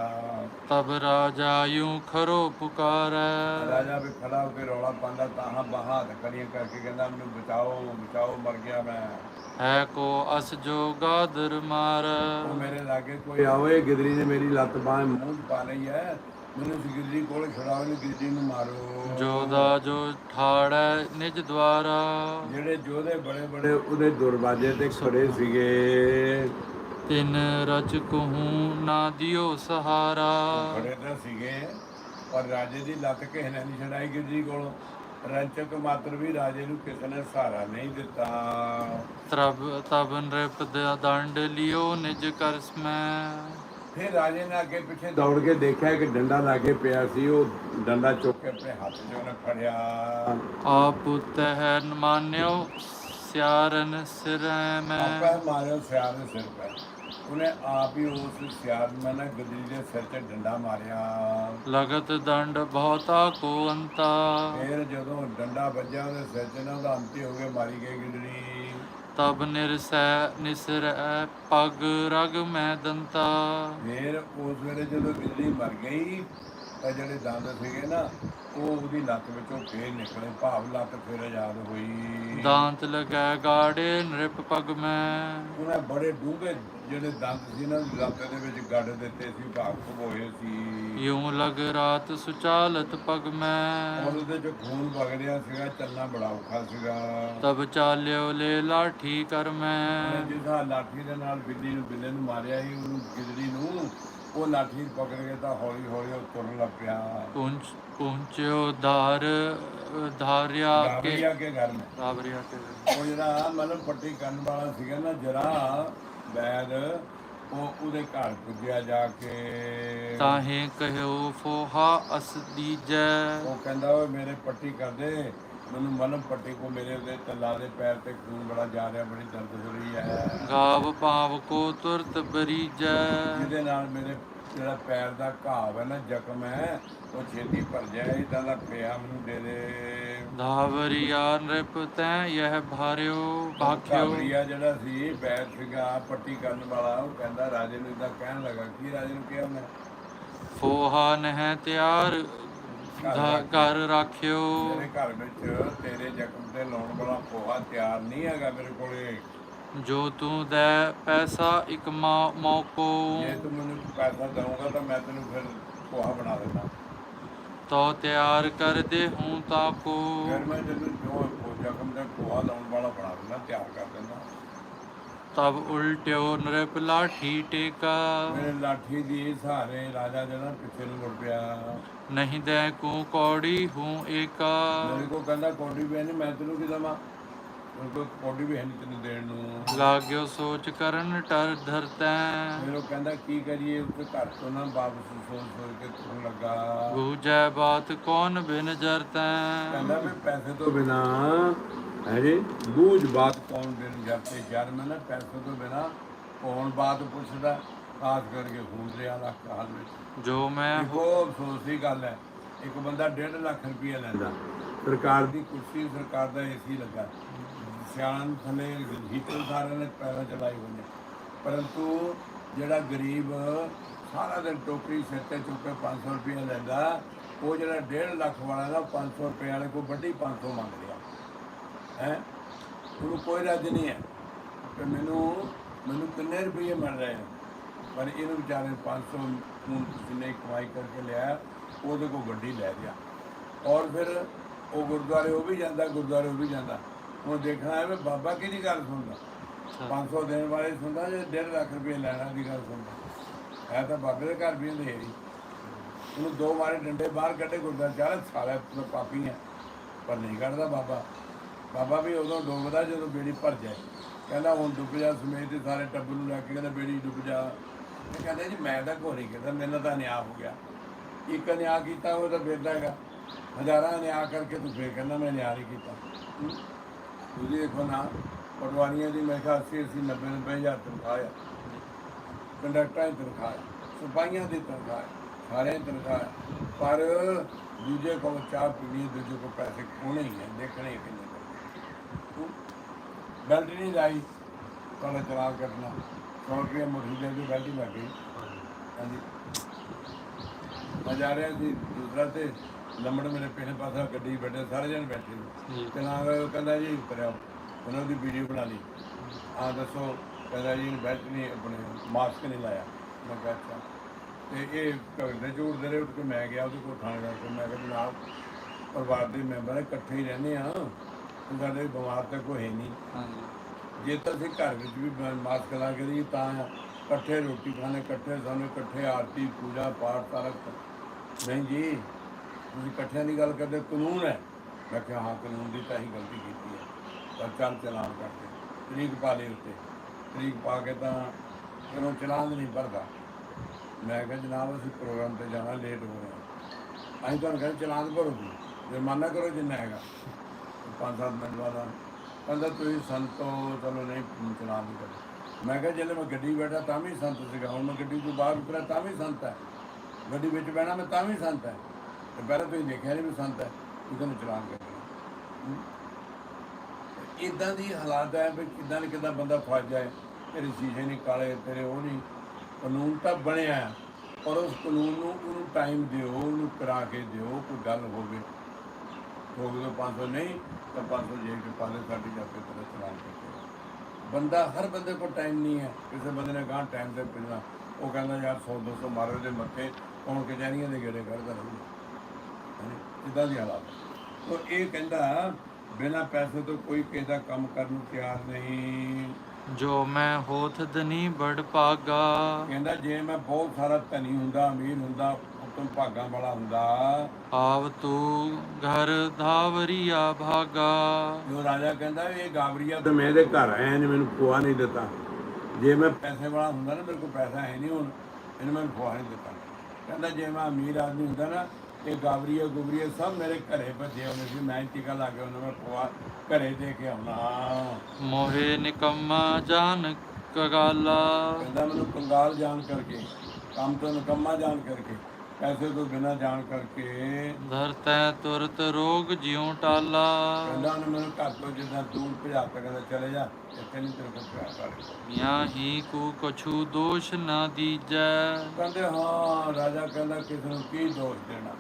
ਤਬ ਰਾਜਾ ਯੂੰ ਖਰੋ ਪੁਕਾਰੈ। ਰਾਜਾ ਵੀ ਖੜਾ ਹੋ ਕੇ ਰੌਲਾ ਪਾਉਂਦਾ ਤਾਹਾਂ ਬਾਹਾਂ ਹੱਥ ਖੜੀਆਂ ਕਰਕੇ ਕਹਿੰਦਾ ਮੈਨੂੰ ਬਚਾਓ ਬਚਾਓ ਮਰ ਗਿਆ ਮੈਂ। ਹੈ ਕੋ ਅਸ ਜੋ ਗਾਦਰ ਮਾਰ। ਉਹ ਮੇਰੇ ਲਾਗੇ ਕੋਈ ਆਵੇ ਗਿਦੜੀ ਨੇ ਮੇਰੀ ਲੱਤ ਬਾਹ ਮੂੰਹ ਪਾ ਲਈ ਹੈ। ਮੈਨੂੰ ਗਿਦੜੀ ਕੋਲ ਛਡਾਓ ਇਹਨੂੰ ਗਿਦੜੀ ਨੂੰ ਮਾਰੋ। ਜੋਦਾ ਜੋ ਠਾੜੈ ਨਿਜ ਦਵਾਰਾ ਜਿਹੜੇ ਯੋਧੇ ਬੜੇ ਬੜੇ ਉਹਦੇ ਦਰਵਾਜ਼ੇ ਤੇ ਖੜੇ ਸੀਗੇ। ਤਿਨ ਰਚ ਕਹੂੰ ਨਾ ਦਿਓ ਸਹਾਰਾ। ਖੜੇ ਤਾਂ ਸੀਗੇ ਪਰ ਰਾਜੇ ਦੀ ਲੱਤ ਕਿਸੇ ਨੇ ਨਹੀਂ ਛਡਾਈ ਗਿਰਜੀ ਕੋਲੋਂ। ਰੰਚਕ ਮਾਤਰ ਵੀ ਰਾਜੇ ਨੂੰ ਕਿਸੇ ਨੇ ਸਹਾਰਾ ਨਹੀਂ ਦਿੱਤਾ। ਤਰਬ ਤਬ ਨ੍ਰਿਪ ਦ- ਦੰਡ ਲਿਓ ਨਿਜ ਕਰਸਮੈ ਫਿਰ ਰਾਜੇ ਨੇ ਅੱਗੇ ਪਿੱਛੇ ਦੌੜ ਕੇ ਦੇਖਿਆ ਕਿ ਡੰਡਾ ਲਾਗੇ ਪਿਆ ਸੀ ਉਹ ਡੰਡਾ ਚੁੱਕ ਕੇ ਆਪਣੇ ਹੱਥ 'ਚ ਉਹਨੇ ਫੜਿਆ। ਆਪ ਤਹਿ ਨ ਮਾਨਿਓ ਸਿਆਰਨ ਸਿਰੈ ਮੈਂ। ਆਪੇ ਮਾਰਿਓ ਸਿਆਰ ਦੇ ਸਿਰ ਪੈ। ਉਹਨੇ ਆਪ ਹੀ ਉਸ ਸਿਆਰ ਮੈਂ ਨਾ ਗਦਰੀ ਦੇ ਸਿਰ 'ਤੇ ਡੰਡਾ ਮਾਰਿਆ। ਲਗਤ ਦੰਡ ਬਹੁਤਾ ਕੋ ਅੰਤਾ। ਫਿਰ ਜਦੋਂ ਡੰਡਾ ਵੱਜਿਆ ਉਹਦੇ ਸਿਰ 'ਚ ਨਾ ਉਹਦਾ ਅੰਤੀ ਹੋ ਗਿਆ ਮਾਰੀ ਗਈ ਗਿਦੜੀ। ਤਬ ਨਿਰਸੈ ਨਿਸਰੈ ਪਗ ਰਗ ਮੈਂ ਦੰਤਾ। ਫਿਰ ਉਸ ਵੇਲੇ ਜਦੋਂ ਬਿਜਲੀ ਮਰ ਗਈ ਤਾਂ ਜਿਹੜੇ ਦੰਦ ਸੀਗੇ ਨਾ ਉਹ ਉਹਦੀ ਲੱਤ ਵਿੱਚੋਂ ਫੇਰ ਨਿਕਲੇ ਭਾਵ ਲੱਤ ਫਿਰ ਆਜ਼ਾਦ ਹੋਈ। ਦਾੰਤ ਲਗੈ ਗਾੜੇ ਨ੍ਰਿਪ ਪਗ ਮੈਂ। ਉਹਨੇ ਬੜੇ ਡੂੰਘੇ ਜਿਹੜੇ ਦੰਦ ਸੀ ਨਾ ਲੱਤ ਦੇ ਵਿੱਚ ਗੱਡ ਦਿੱਤੇ ਸੀ ਭਾਵ ਖਬੋਏ ਸੀ। ਯੂੰ ਲਗ ਰਾਤ ਸੁਚਾਲਤ ਪਗ ਮੈਂ। ਔਰ ਉਹਦੇ ਚ ਖੂਨ ਵਗ ਰਿਹਾ ਸੀਗਾ ਚੱਲਣਾ ਬੜਾ ਔਖਾ ਸੀਗਾ। ਤਬ ਚਾਲਿਓ ਲੈ ਲਾਠੀ ਕਰ ਮੈਂ। ਜਿਸਾ ਲਾਠੀ ਦੇ ਨਾਲ ਬਿੱਲੀ ਨੂੰ ਬਿੱਲੇ ਨੂੰ ਮਾਰਿਆ ਸੀ ਉਹਨੂੰ ਗਿੱਦੜੀ ਨੂੰ ਉਹ ਲਾਠੀ ਪਕੜ ਕੇ ਤਾਂ ਹੌਲੀ ਹੌਲੀ ਉਹ ਤੁਰਨ ਲੱਗ ਪਿਆ। ਪੁੰਚ ਪੁੰਚਿਓ ਧਾਰ ਧਾਰਿਆ ਕੇ ਗਾਬਰੀਆ ਕੇ ਘਰ ਮੈਂ। ਧਾਰਿਆ ਕੇ ਉਹ ਜਿਹੜਾ ਮਤਲਬ ਪੱਟੀ ਕਰਨ ਵਾਲਾ ਸੀਗਾ ਨਾ ਜਰਾ ਬੈਦ ਉਹ ਉਹਦੇ ਘਰ ਪੁੱਜਿਆ ਜਾ ਕੇ। ਤਾਹੇ ਕਹਿਓ ਫੋਹਾ ਅਸ ਦੀਜੈ ਉਹ ਕਹਿੰਦਾ ਓਏ ਮੇਰੇ ਪੱਟੀ ਕਰ ਦੇ। ਮੈਨੂੰ ਮਲਮ ਪੱਟੀ ਕੋ ਮੇਰੇ ਉਹਦੇ ਤਲਾ ਦੇ ਪੈਰ ਤੇ ਖੂਨ ਬੜਾ ਜਾ ਰਿਹਾ ਬੜੀ ਦਰਦ ਹੋ ਰਹੀ ਹੈ। ਗਾਵ ਪਾਵ ਕੋ ਤੁਰਤ ਬਰੀਜੈ। ਜਿਹਦੇ ਨਾਲ ਮੇਰੇ ਜਿਹੜਾ ਪੈਰ ਦਾ ਘਾਵ ਹੈ ਨਾ ਜ਼ਖਮ ਹੈ ਉਹ ਛੇਤੀ ਭਰ ਜਾਏ ਇਦਾਂ ਦਾ ਪਿਆ ਮੈਨੂੰ ਦੇ। ਦੇ ਧਾਵਰੀਆ ਨ੍ਰਿਪ ਤੈ ਯਹ ਭਾਰਿਓ ਭਾਖਿਓ। ਕਾਬਰੀਆ ਜਿਹੜਾ ਸੀ ਬੈਠ ਸੀਗਾ ਪੱਟੀ ਕਰਨ ਵਾਲਾ ਉਹ ਕਹਿੰਦਾ ਰਾਜੇ ਨੂੰ ਇਦਾਂ ਕਹਿਣ ਲੱਗਾ ਕੀ ਰਾਜੇ ਨੂੰ ਕਿਹਾ ਉਹਨੇ? ਫੋਹਾ ਨਹਿ ਤਿਆਰ ਘਰ ਰਾਖਿਓ। ਮੇਰੇ ਘਰ ਵਿੱਚ ਤੇਰੇ ਜ਼ਖਮ ਤੇ ਲਾਉਣ ਵਾਲਾ ਪੋਹਾ ਤਿਆਰ ਨਹੀਂ ਹੈਗਾ ਮੇਰੇ ਕੋਲੇ। ਜੋ ਤੂੰ ਦੈ ਪੈਸਾ ਇਕ ਮੌਕੋ। ਜੇ ਤੂੰ ਮੈਨੂੰ ਪੈਸਾ ਦਊਂਗਾ ਤਾਂ ਮੈਂ ਤੈਨੂੰ ਫਿਰ ਪੋਹਾ ਬਣਾ ਦਿੰਦਾ। ਤੋ ਤਿਆਰ ਕਰ ਦੇ ਹੂੰ ਤਾਕੋ ਫਿਰ ਮੈਂ ਤੈਨੂੰ ਜੋ ਜ਼ਖਮ ਤੇ ਪੋਹਾ ਲਾਉਣ ਵਾਲਾ ਬਣਾ ਦਿੰਦਾ ਤਿਆਰ ਕਰ ਤਬ ਉਲਟਿਓ ਨ੍ਰਿਪ ਲਾਠੀ ਟੇਕਾ। ਮੇਰੇ ਲਾਠੀ ਦੀ ਸਹਾਰੇ ਰਾਜਾ ਜਿਹੜਾ ਪਿੱਛੇ ਨੂੰ ਮੁੜ ਪਿਆ। ਨਹੀਂ ਦੈ ਕੂ ਕੌੜੀ ਹੂੰ ਏਕਾ। ਮੇਰੇ ਕੋ ਕਹਿੰਦਾ ਵੀ ਨਹੀਂ ਮੈਂ ਤੈਨੂੰ ਕੀ ਦਵਾਂ? ਮੇਰੇ ਕੋ ਹੈ ਨਹੀਂ ਤੈਨੂੰ ਦੇਣ ਨੂੰ। ਲਾਗਿਓ ਸੋਚ ਕਰਨ ਟਰ ਧਰਤੈ ਉਹ ਕਹਿੰਦਾ ਕੀ ਕਰੀਏ ਉੱਥੇ ਘਰ ਤੋਂ ਨਾ ਵਾਪਸ ਸੋਚ ਸੋਚ ਕੇ ਤੁਰਨ ਲੱਗਾ। ਬੂਝੈ ਬਾਤ ਕੌਣ ਬਿਨ ਜਰਤੈ? ਕਹਿੰਦਾ ਵੀ ਪੈਸੇ ਤੋਂ ਬਿਨਾ ਹੈ ਜੀ? ਬੂਝ ਬਾਤ ਕੌਣ ਦਿਨ ਜਾਂਦੇ ਯਾਰ ਮੈਂ ਨਾ ਪੈਸੇ ਤੋਂ ਬਿਨਾ ਕੌਣ ਬਾਤ ਪੁੱਛਦਾ? ਖਾਸ ਕਰਕੇ ਖੂਨ ਦੇ ਵਾਲਾ ਹਾਲ ਵਿੱਚ। ਜੋ ਮੈਂ ਦੇਖੋ ਅਫਸੋਸ ਦੀ ਗੱਲ ਹੈ ਇੱਕ ਬੰਦਾ 1.5 ਲੱਖ ਰੁਪਏ ਲੈਂਦਾ। ਸਰਕਾਰ ਦੀ ਕੁਰਸੀ ਸਰਕਾਰ ਦਾ ਏਸੀ ਲੱਗਾ। ਸਿਆਣ ਥੱਲੇ ਹੀਟਰ ਸਾਰਿਆਂ ਨੇ ਪੈਰਾਂ ਚਲਾਈ ਨੇ। ਪਰੰਤੂ ਜਿਹੜਾ ਗਰੀਬ ਸਾਰਾ ਦਿਨ ਟੋਕਰੀ ਸਿਰ ਤੇ ਚੁੱਕ ਕੇ 500 ਰੁਪਏ ਲੈਂਦਾ ਉਹ ਜਿਹੜਾ 1.5 ਲੱਖ ਵਾਲਾ ਨਾ 500 ਰੁਪਏ ਵਾਲੇ ਕੋਲ ਵੱਡੀ 500 ਮੰਗ ਰਿਹਾ ਹੈ। ਉਹਨੂੰ ਕੋਈ ਰੱਜ ਨਹੀਂ ਹੈ। ਕਿ ਮੈਨੂੰ ਮੈਨੂੰ ਕਿੰਨੇ ਰੁਪਏ ਮਿਲ ਰਹੇ ਨੇ। ਪਰ ਇਹਨੂੰ ਵਿਚਾਰੇ ਨੂੰ 500 ਨੂੰ ਜਿੰਨੇ ਕਮਾਈ ਕਰਕੇ ਲਿਆ ਉਹਦੇ ਕੋਲ ਗੱਡੀ ਲੈ ਗਿਆ। ਔਰ ਫਿਰ ਉਹ ਗੁਰਦੁਆਰੇ ਉਹ ਵੀ ਜਾਂਦਾ ਗੁਰਦੁਆਰੇ ਉਹ ਵੀ ਜਾਂਦਾ। ਉਹ ਦੇਖਣਾ ਹੈ ਵੀ ਬਾਬਾ ਕਿਹਦੀ ਗੱਲ ਸੁਣਦਾ? 500 ਦੇਣ ਵਾਲੇ ਸੁਣਦਾ ਜੇ 1.5 ਲੱਖ ਰੁਪਏ ਲੈਣਾ ਦੀ ਗੱਲ ਸੁਣਦਾ? ਹੈ ਤਾਂ ਬਾਬੇ ਦੇ ਘਰ ਵੀ ਹੁੰਦੇ ਹੀ ਉਹਨੂੰ ਦੋ ਮਾਰੇ ਡੰਡੇ ਬਾਹਰ ਕੱਢੇ ਗੁਰਦੁਆਰੇ ਚਾਲ ਸਾਲਾ ਪਾਪੀ ਹੈ। ਪਰ ਨਹੀਂ ਕੱਢਦਾ ਬਾਬਾ। ਬਾਬਾ ਵੀ ਉਦੋਂ ਡੁੱਬਦਾ ਜਦੋਂ ਬੇੜੀ ਭਰ ਜਾਏ। ਕਹਿੰਦਾ ਹੁਣ ਡੁੱਬ ਜਾ ਸਮੇਤ ਸਾਰੇ ਟੱਬਰ ਨੂੰ ਲੈ ਕੇ ਕਹਿੰਦਾ ਬੇੜੀ ਡੁੱਬ ਜਾ। ਇਹ ਕਹਿੰਦਾ ਜੀ ਮੈਂ ਤਾਂ ਘੋਰੀ ਕਹਿੰਦਾ ਮੈਨੂੰ ਤਾਂ ਨਿਆਂ ਹੋ ਗਿਆ। ਇੱਕ ਨਿਆਂ ਕੀਤਾ, ਉਹ ਤਾਂ ਬੇਦਾ ਹੈਗਾ। ਹਜ਼ਾਰਾਂ ਨਿਆਂ ਕਰਕੇ ਤੂੰ ਫੇਰ ਕਹਿੰਦਾ ਮੈਂ ਨਿਆ ਨਹੀਂ ਕੀਤਾ। ਤੁਸੀਂ ਦੇਖੋ ਨਾ, ਪਟਵਾਰੀਆਂ ਦੀ ਮੈਂ ਕਿਹਾ 80 80 90 90 ਹਜ਼ਾਰ ਤਨਖਾਹ ਆ। ਕੰਡਕਟਰਾਂ ਦੀ ਤਨਖਾਹ ਹੈ ਸਿਪਾਹੀਆਂ ਦੀ ਤਨਖਾਹ ਸਾਰਿਆਂ ਦੀ ਤਨਖਾਹ ਪਰ ਦੂਜੇ ਕੋਲ ਚਾਹ ਪੀਣੀ, ਦੂਜੇ ਕੋਲ ਪੈਸੇ ਕੋਣੇ ਹੀ ਹੈ ਦੇਖਣੇ ਕਿੰਨੇ ਬੈਲਟ ਨਹੀਂ ਲਾਈ ਤੁਹਾਡਾ ਚਲਾਨ ਕੱਟਣਾ 100 ਰੁਪਏ ਮੁਰਗੀ ਦੇ ਕੇ ਬੈਲਟ ਹੀ ਲੱਗ ਗਈ। ਹਾਂਜੀ। ਮੈਂ ਜਾ ਰਿਹਾ ਸੀ ਦੂਸਰਾ ਤੇ ਲੰਮੜ ਮੇਰੇ ਪਿਛਲੇ ਪਾਸਾ ਗੱਡੀ ਬੈਠੇ ਸਾਰੇ ਜਣ ਬੈਠੇ ਨੇ। ਜੀ। ਚਲਾਨ ਉਹ ਕਹਿੰਦਾ ਜੀ ਉਤਰਿਆ ਉਹਨਾਂ ਦੀ ਵੀਡੀਓ ਬਣਾ ਲਈ। ਆ ਦੱਸੋ ਕਹਿੰਦਾ ਜੀ ਬੈਲਟ ਨਹੀਂ ਆਪਣੇ ਮਾਸਕ ਨਹੀਂ ਲਾਇਆ। ਮੈਂ ਕਿਹਾ ਅੱਛਾ। ਤੇ ਇਹ ਘਰਦੇ ਝੂਠਦੇ ਰਹੇ ਉੱਠ ਕੇ ਮੈਂ ਗਿਆ ਉਹਦੇ ਕੋਲ ਥਾਣੇ ਦਾ ਮੈਂ ਕਿਹਾ ਜਨਾਬ ਪਰਿਵਾਰ ਦੇ ਮੈਂਬਰ ਇਕੱਠੇ ਹੀ ਰਹਿੰਦੇ ਆ। ਤੇ ਸਾਡੇ ਬਿਮਾਰ ਤਾਂ ਕੋਈ ਹੈ ਨਹੀਂ। ਹਾਂਜੀ। ਜੇ ਤਾਂ ਅਸੀਂ ਘਰ ਵਿੱਚ ਵੀ ਮਾਸਕ ਲਾ ਕੇ ਰਹੀ ਤਾਂ ਇਕੱਠੇ ਰੋਟੀ ਖਾਣੇ ਇਕੱਠੇ ਸਾਨੂੰ ਇਕੱਠੇ ਆਰਤੀ ਪੂਜਾ ਪਾਠ ਸਾਰਾ। ਨਹੀਂ ਜੀ ਤੁਸੀਂ ਇਕੱਠਿਆਂ ਦੀ ਗੱਲ ਕਰਦੇ ਕਾਨੂੰਨ ਹੈ। ਮੈਂ ਕਿਹਾ ਹਾਂ ਕਾਨੂੰਨ ਦੀ ਤਾਂ ਹੀ ਗਲਤੀ ਕੀਤੀ ਹੈ। ਪਰ ਚੱਲ ਚਲਾਨ ਕਰਦੇ ਤਰੀਕ ਪਾ ਲਈ ਉੱਤੇ। ਤਰੀਕ ਪਾ ਕੇ ਤਾਂ ਉਹ ਚਲਾਨ ਨਹੀਂ ਭਰਦਾ। ਮੈਂ ਕਿਹਾ ਜਨਾਬ ਅਸੀਂ ਪ੍ਰੋਗਰਾਮ ਤੇ ਜਾਣਾ ਲੇਟ ਹੋ ਰਹੇ ਅਸੀਂ ਤੁਹਾਨੂੰ ਕਹਿੰਦੇ ਚਲਾਨ ਭਰੋ ਤੁਸੀਂ। ਜੁਰਮਾਨਾ ਕਰੋ ਜਿੰਨਾ ਹੈਗਾ। ਪੰਜ ਸੱਤ ਮਿੰਟ ਬਾਅਦ ਕਹਿੰਦਾ ਤੁਸੀਂ ਸੰਤ ਸੰਤੋ ਚਲੋ ਨਹੀਂ ਚਲਾਨ ਨਹੀਂ ਕਰਦੇ ਮੈਂ ਕਿਹਾ ਜਦੋਂ ਮੈਂ ਗੱਡੀ ਬੈਠਾ ਤਾਂ ਵੀ ਸੰਤ ਸੀਗਾ। ਹੁਣ ਮੈਂ ਗੱਡੀ ਤੋਂ ਬਾਹਰ ਉਤਰਿਆ ਤਾਂ ਵੀ ਸੰਤ ਹੈ। ਗੱਡੀ ਵਿੱਚ ਬਹਿਣਾ ਮੈਂ ਤਾਂ ਵੀ ਸੰਤ ਹੈ। ਤੇ ਪਹਿਲਾਂ ਤੁਸੀਂ ਦੇਖਿਆ ਨਹੀਂ ਵੀ ਸੰਤ ਹੈ। ਤੁਸੀਂ ਨੂੰ ਚਲਾਨ ਕਰਨਾ ਇਦਾਂ ਦੀ ਹਾਲਾਤ ਹੈ ਵੀ ਕਿਦਾਂ ਨਾ ਕਿਦਾਂ ਬੰਦਾ ਫਸ ਜਾਏ। ਤੇਰੇ ਸ਼ੀਸ਼ੇ ਨਹੀਂ ਕਾਲੇ ਤੇਰੇ ਉਹ ਨਹੀਂ ਕਾਨੂੰਨ ਤਾਂ ਬਣਿਆ ਹੈ, ਪਰ ਉਸ ਕਾਨੂੰਨ ਨੂੰ ਉਹਨੂੰ ਟਾਈਮ ਦਿਓ ਉਹਨੂੰ ਕਰਾ ਕੇ ਦਿਓ ਕੋਈ ਗੱਲ ਹੋਵੇ। ਹੋ ਗਿਆ 500 ਨਹੀਂ ਤਾਂ 500 ਜੇ ਕੇ ਪਾਲੇ ਸਾਡੀ ਜਾ ਕੇ ਤੇਰਾ ਚਲਾਨ ਕਰਦੇ ਬੰਦਾ ਹਰ ਬੰਦੇ ਕੋਲ ਟਾਈਮ ਨਹੀਂ ਹੈ। ਕਿਸੇ ਬੰਦੇ ਨੇ ਗਾਂ ਟਾਈਮ ਤੇ ਪਿਲਣਾ ਉਹ ਕਹਿੰਦਾ ਯਾਰ 100 200 ਮਾਰੋ ਦੇ ਮੱਥੇ ਕੌਣ ਕਚਹਿਰੀਆਂ ਦੇ ਗੇੜੇ ਕਰਦਾ ਰਹੂ ਇਦਾਂ ਦੀ ਹਾਲਾਤ ਤੋ ਇਹ ਕਹਿੰਦਾ ਬਿਨਾਂ ਪੈਸੇ ਤੋਂ ਕੋਈ ਕਿਸੇ ਦਾ ਕੰਮ ਕਰਨ ਨੂੰ ਤਿਆਰ ਨਹੀਂ। ਜੋ ਮੈਂ ਹੋਥ ਦਨੀ ਬੜ ਪਾਗਾ। ਕਹਿੰਦਾ ਜੇ ਮੈਂ ਬਹੁਤ ਸਾਰਾ ਧਨੀ ਹੁੰਦਾ ਅਮੀਰ ਹੁੰਦਾ ਉਤੋਂ ਭਾਗਾਂ ਵਾਲਾ ਹੁੰਦਾ। ਆਵ ਤੂੰ ਘਰ ਧਾਵਰੀਆ ਭਾਗਾ। ਜੋ ਰਾਜਾ ਕਹਿੰਦਾ ਵੀ ਇਹ ਗਾਬਰੀਆ ਤੇ ਮੈਂ ਇਹਦੇ ਘਰ ਆਇਆ ਨੇ ਮੈਨੂੰ ਖੋਆ ਨਹੀਂ ਦਿੱਤਾ। ਜੇ ਮੈਂ ਪੈਸੇ ਵਾਲਾ ਹੁੰਦਾ ਨਾ ਮੇਰੇ ਕੋਲ ਪੈਸਾ ਹੈ ਨਹੀਂ ਹੁਣ ਇਹਨੂੰ ਮੈਂ ਖਵਾ ਨਹੀਂ ਦਿੱਤਾ। ਕਹਿੰਦਾ ਜੇ ਮੈਂ ਅਮੀਰ ਆਦਮੀ ਹੁੰਦਾ ਨਾ ਇਹ ਗਾਬਰੀਆ ਗੁਬਰੀਆ ਸਭ ਮੇਰੇ ਘਰੇ ਭੱਜੇ ਆਉਂਦੇ ਸੀ। ਮੈਂ ਟਿਕਾ ਲਾ ਕੇ ਉਹਨਾਂ ਮੈਂ ਖਵਾ ਘਰੇ ਦੇ ਕੇ ਆਉਣਾ ਮੋਹਿ ਨਿਕੰਮਾ ਜਾਨ ਕਗਾਲਾ। ਕਹਿੰਦਾ ਮੈਨੂੰ ਕੰਗਾਲ ਜਾਣ ਕਰਕੇ ਕੰਮ ਤੋਂ ਨਿਕੰਮਾ ਜਾਣ ਕਰਕੇ। ਪੈਸੇ ਤੋਂ ਬਿਨਾਂ ਜਾਣ ਕਰਕੇ। ਧਰਤੈ ਤੁਰਤ ਰੋਗ ਜਿਉ ਟਾਲਾ। ਕਹਿੰਦਾ ਉਹਨੇ ਮੈਨੂੰ ਘਰ ਤੋਂ ਜਿੱਦਾਂ ਦੂਰ ਭਜਾ ਤਾ ਕਹਿੰਦਾ ਚਲੇ ਜਾ ਇੱਥੇ ਨਹੀਂ ਤੇਰੇ ਕੋਲ ਪਿਆ ਕਰ ਯਾ ਹੀ ਕੂ ਕਛੂ ਦੋਸ਼ ਨਾ ਦੀਜੈ। ਕਹਿੰਦੇ ਹਾਂ ਰਾਜਾ ਕਹਿੰਦਾ ਕਿਸ ਨੂੰ ਕੀ ਦੋਸ਼ ਦੇਣਾ?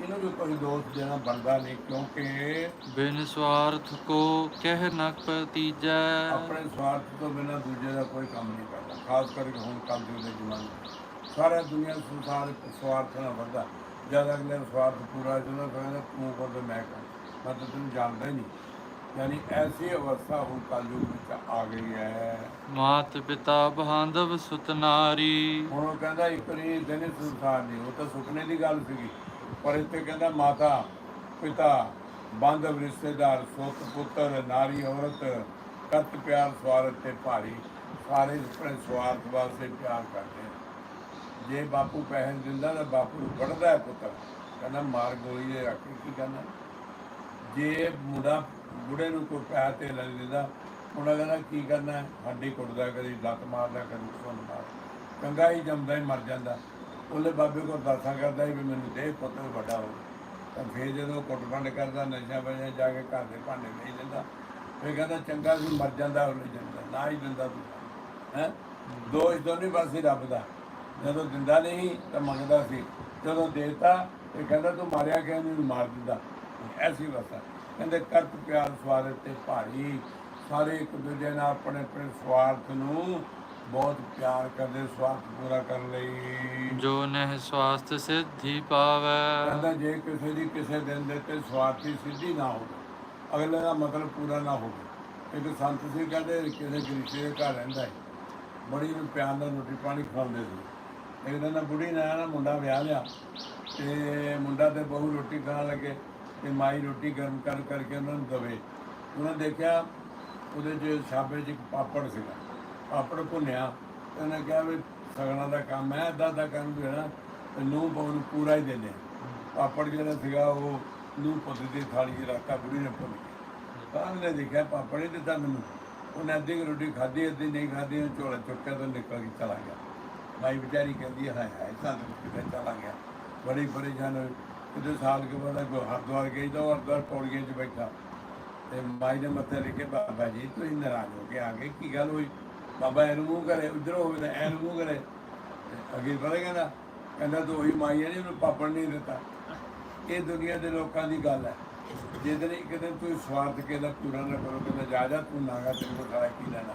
ਇਹਨੂੰ ਵੀ ਕੋਈ ਦੋਸ਼ ਦੇਣਾ ਬਣਦਾ ਨਹੀਂ ਕਿਉਂਕਿ ਬਿਨ ਸਵਾਰਥ ਕੋ ਕਹਿ ਨ ਪਤੀਜੈ ਆਪਣੇ ਸਵਾਰਥ ਤੋਂ ਬਿਨਾਂ ਦੂਜੇ ਦਾ ਕੋਈ ਕੰਮ ਨਹੀਂ ਕਰਦਾ ਖਾਸ ਕਰਕੇ ਹੁਣ ਕੱਲ੍ਹ ਦੇ ਜ਼ਮਾਨੇ। ਸਾਰਾ ਦੁਨੀਆ ਸੰਸਾਰ ਸਵਾਰਥ ਨਾਲ ਵੱਧਦਾ। ਜਦ ਅਗਲੇ ਦਾ ਸਵਾਰਥ ਪੂਰਾ ਜਦੋਂ ਕਹਿੰਦਾ ਤੂੰ ਕਰ ਤੇ ਮੈਂ ਕਰ ਮੈਂ ਤਾਂ ਤੈਨੂੰ ਜਾਣਦਾ ਹੀ ਨਹੀਂ। ਯਾਨੀ ਐਸੀ ਅਵਸਥਾ ਹੁਣ ਕਲਯੁਗ ਵਿੱਚ ਆ ਗਈ ਹੈ। ਮਾਤ ਪਿਤਾ ਬਾਂਧਵ ਸੁਤ ਨਾਰੀ। ਹੁਣ ਉਹ ਕਹਿੰਦਾ ਇੱਕ ਨਹੀਂ ਦਿਨ ਸੰਸਾਰ ਨਹੀਂ। ਉਹ ਤਾਂ ਸੁਪਨੇ ਦੀ ਗੱਲ ਸੀਗੀ। ਪਰ ਇੱਥੇ ਕਹਿੰਦਾ ਮਾਤਾ ਪਿਤਾ ਬਾਂਧਵ ਰਿਸ਼ਤੇਦਾਰ ਸੁੱਤ ਪੁੱਤਰ ਨਾਰੀ ਔਰਤ ਕਰਤ ਪਿਆਰ ਸਵਾਰਥ ਤੇ ਭਾਰੀ। ਸਾਰੇ ਆਪਣੇ ਸਵਾਰਥ ਵਾਸਤੇ ਪਿਆਰ ਕਰਦੇ ਆ। ਜੇ ਬਾਪੂ ਪੈਸੇ ਦਿੰਦਾ ਤਾਂ ਬਾਪੂ ਨੂੰ ਵੜਦਾ ਹੈ ਪੁੱਤਰ ਕਹਿੰਦਾ, ਮਾਰ ਗੋਲੀ ਦੇ ਰੱਖ, ਕੇ ਕੀ ਕਰਨਾ ਜੇ ਮੁੰਡਾ ਬੁੜੇ ਨੂੰ ਕੋਈ ਪੈਸਾ ਤੇ ਲੈ ਦਿੰਦਾ ਉਹਨਾਂ ਕਹਿੰਦਾ, ਕੀ ਕਰਨਾ ਹੈ? ਹੱਡੀ ਕੁੱਟਦਾ ਕਦੀ, ਲੱਤ ਮਾਰਦਾ, ਕਦੀ ਸੁਣ ਮਾਰ ਚੰਗਾ ਹੀ ਜੰਮਦਾ ਹੀ ਮਰ ਜਾਂਦਾ। ਉਹਲੇ ਬਾਬੇ ਕੋਲ ਦਾਸਾਂ ਕਰਦਾ ਸੀ ਵੀ ਮੈਨੂੰ ਦੇ ਪੁੱਤਰ ਵੱਡਾ ਹੋ ਤਾਂ ਫੇਰ ਜਦੋਂ ਕੁੱਟਪੰਡ ਕਰਦਾ ਨਸ਼ਾ ਵਜਾ ਜਾ ਕੇ ਘਰ ਦੇ ਭਾਂਡੇ ਨਹੀਂ ਲੈਂਦਾ ਫੇਰ ਕਹਿੰਦਾ, ਚੰਗਾ ਸੀ ਮਰ ਜਾਂਦਾ ਉਹ ਨਹੀਂ ਜਾਂਦਾ, ਨਾ ਹੀ ਦਿੰਦਾ ਤੂੰ। ਹੈ? ਦੋਸ਼ ਦੋਨੇ ਪਾਸੇ ਰੱਬ ਦਾ। ਜਦੋਂ ਦਿੰਦਾ ਨਹੀਂ ਤਾਂ ਮੰਗਦਾ ਸੀ। ਜਦੋਂ ਦੇਤਾ ਇਹ ਕਹਿੰਦਾ ਤੂੰ ਮਾਰਿਆ ਕਿਉਂ ਨਹੀਂ ਮਾਰ ਦਿੰਦਾ। ਐਸੀ ਵਸਾ। ਕਹਿੰਦੇ ਕਰਤ ਪਿਆਰ ਸਵਾਰਥ ਤੇ ਭਾਰੀ। ਸਾਰੇ ਇੱਕ ਦੂਜੇ ਨਾਲ ਆਪਣੇ ਆਪਣੇ ਸਵਾਰਥ ਨੂੰ ਬਹੁਤ ਪਿਆਰ ਕਰਦੇ ਸਵਾਰਥ ਪੂਰਾ ਕਰਨ ਲਈ। ਜੋ ਨਹਿ ਸਵਾਸਥ ਸਿੱਧੀ ਪਾਵੈ। ਕਹਿੰਦਾ ਜੇ ਕਿਸੇ ਦੀ ਕਿਸੇ ਦਿਨ ਦੇ ਤੇ ਸਵਾਰਥੀ ਸਿੱਧੀ ਨਾ ਹੋਵੇ ਅਗਲੇ ਦਾ ਮਤਲਬ ਪੂਰਾ ਨਾ ਹੋਵੇ। ਇੱਕ ਸੰਤ ਸੀ ਕਹਿੰਦੇ ਕਿਸੇ ਗਰੀਬੇ ਦੇ ਘਰ ਰਹਿੰਦਾ ਹੈ। ਬੜੀ ਨੂੰ ਪਿਆਰ ਨਾਲ ਰੋਟੀ ਪਾਣੀ ਖਵਾਉਂਦੇ ਸੀ। ਇੱਕ ਦਿਨ ਨਾ ਬੁੜੀ ਨੇ ਨਾ ਮੁੰਡਾ ਵਿਆਹ ਲਿਆ ਤੇ ਮੁੰਡਾ ਤੇ ਬਹੂ ਰੋਟੀ ਖਾਣ ਲੱਗੇ ਤੇ ਮਾਈ ਰੋਟੀ ਗਰਮ ਕਰ ਕਰਕੇ ਉਹਨਾਂ ਨੂੰ ਦਵੇ। ਉਹਨਾਂ ਦੇਖਿਆ ਉਹਦੇ 'ਚ ਛਾਬੇ 'ਚ ਇੱਕ ਪਾਪੜ ਸੀਗਾ। ਪਾਪੜ ਭੁੰਨਿਆ ਤੇ ਉਹਨੇ ਕਿਹਾ ਵੀ ਸਗਣਾ ਦਾ ਕੰਮ ਹੈ, ਅੱਧਾ ਦਾ ਕੰਮ ਦੇਣਾ ਤੇ ਨੂੰ ਬਹੁ ਨੂੰ ਪੂਰਾ ਹੀ ਦੇਣੇ। ਪਾਪੜ ਜਿਹੜਾ ਸੀਗਾ ਉਹ ਨੂੰ ਪੁੱਤ ਦੀ ਥਾਲੀ 'ਚ ਰੱਖਾ ਬੁੜੀ ਨੇ ਭੁੰਨ ਕੇ ਤਾਂ ਉਹਨੇ ਦੇਖਿਆ ਪਾਪੜ ਹੀ ਦਿੱਤਾ ਮੈਨੂੰ। ਉਹਨੇ ਅੱਧੀ ਕੁ ਰੋਟੀ ਖਾਧੀ, ਅੱਧੀ ਨਹੀਂ ਖਾਧੀ ਉਹ ਝੋਲਾ ਚੁੱਕਿਆ ਤਾਂ ਨਿਕਲ ਕੇ ਚਲਾ ਗਿਆ। ਮਾਈ ਵਿਚਾਰੀ ਕਹਿੰਦੀ ਹੈ, ਹਾਏ ਸਾਨੂੰ ਕਿਤੇ ਚਲਾ ਗਿਆ ਬੜੀ ਪਰੇਸ਼ਾਨ ਹੋਈ। ਕਿਤੇ ਸਾਲ ਕੇ ਬਾਅਦ ਹਰਦੁਆਰ ਗਈ ਤਾਂ ਉਹ ਹਰਦੁਆਰ ਪੌੜੀਆਂ 'ਚ ਬੈਠਾ। ਤੇ ਮਾਈ ਨੇ ਮੱਥੇ ਲਿਖੇ ਬਾਬਾ ਜੀ, ਤੁਸੀਂ ਨਾਰਾਜ਼ ਹੋ ਕੇ ਆ ਗਏ, ਕੀ ਗੱਲ ਹੋਈ? ਬਾਬਾ ਇਹਨੂੰ ਮੂੰਹ ਕਰੇ, ਉਧਰ ਹੋਵੇ ਤਾਂ ਇਹਨੂੰ ਮੂੰਹ ਕਰੇ। ਅੱਗੇ ਪਤਾ ਕਹਿੰਦਾ ਕਹਿੰਦਾ, ਤੂੰ ਉਹੀ ਮਾਈ ਹੈ ਉਹਨੂੰ ਪਾਪੜ ਨਹੀਂ ਦਿੱਤਾ। ਇਹ ਦੁਨੀਆ ਦੇ ਲੋਕਾਂ ਦੀ ਗੱਲ ਹੈ। ਜਿਹਦੇ ਇੱਕ ਦਿਨ ਤੂੰ ਸਵਾਰਥ ਕੇ ਦਾ ਪੂਰਾ ਨਾ ਕਰੋ, ਕਹਿੰਦਾ, ਜਾ ਜਾ, ਤੂੰ ਨਾਗਾ ਤੈਨੂੰ ਕੋਲ ਕੀ ਲੈਣਾ?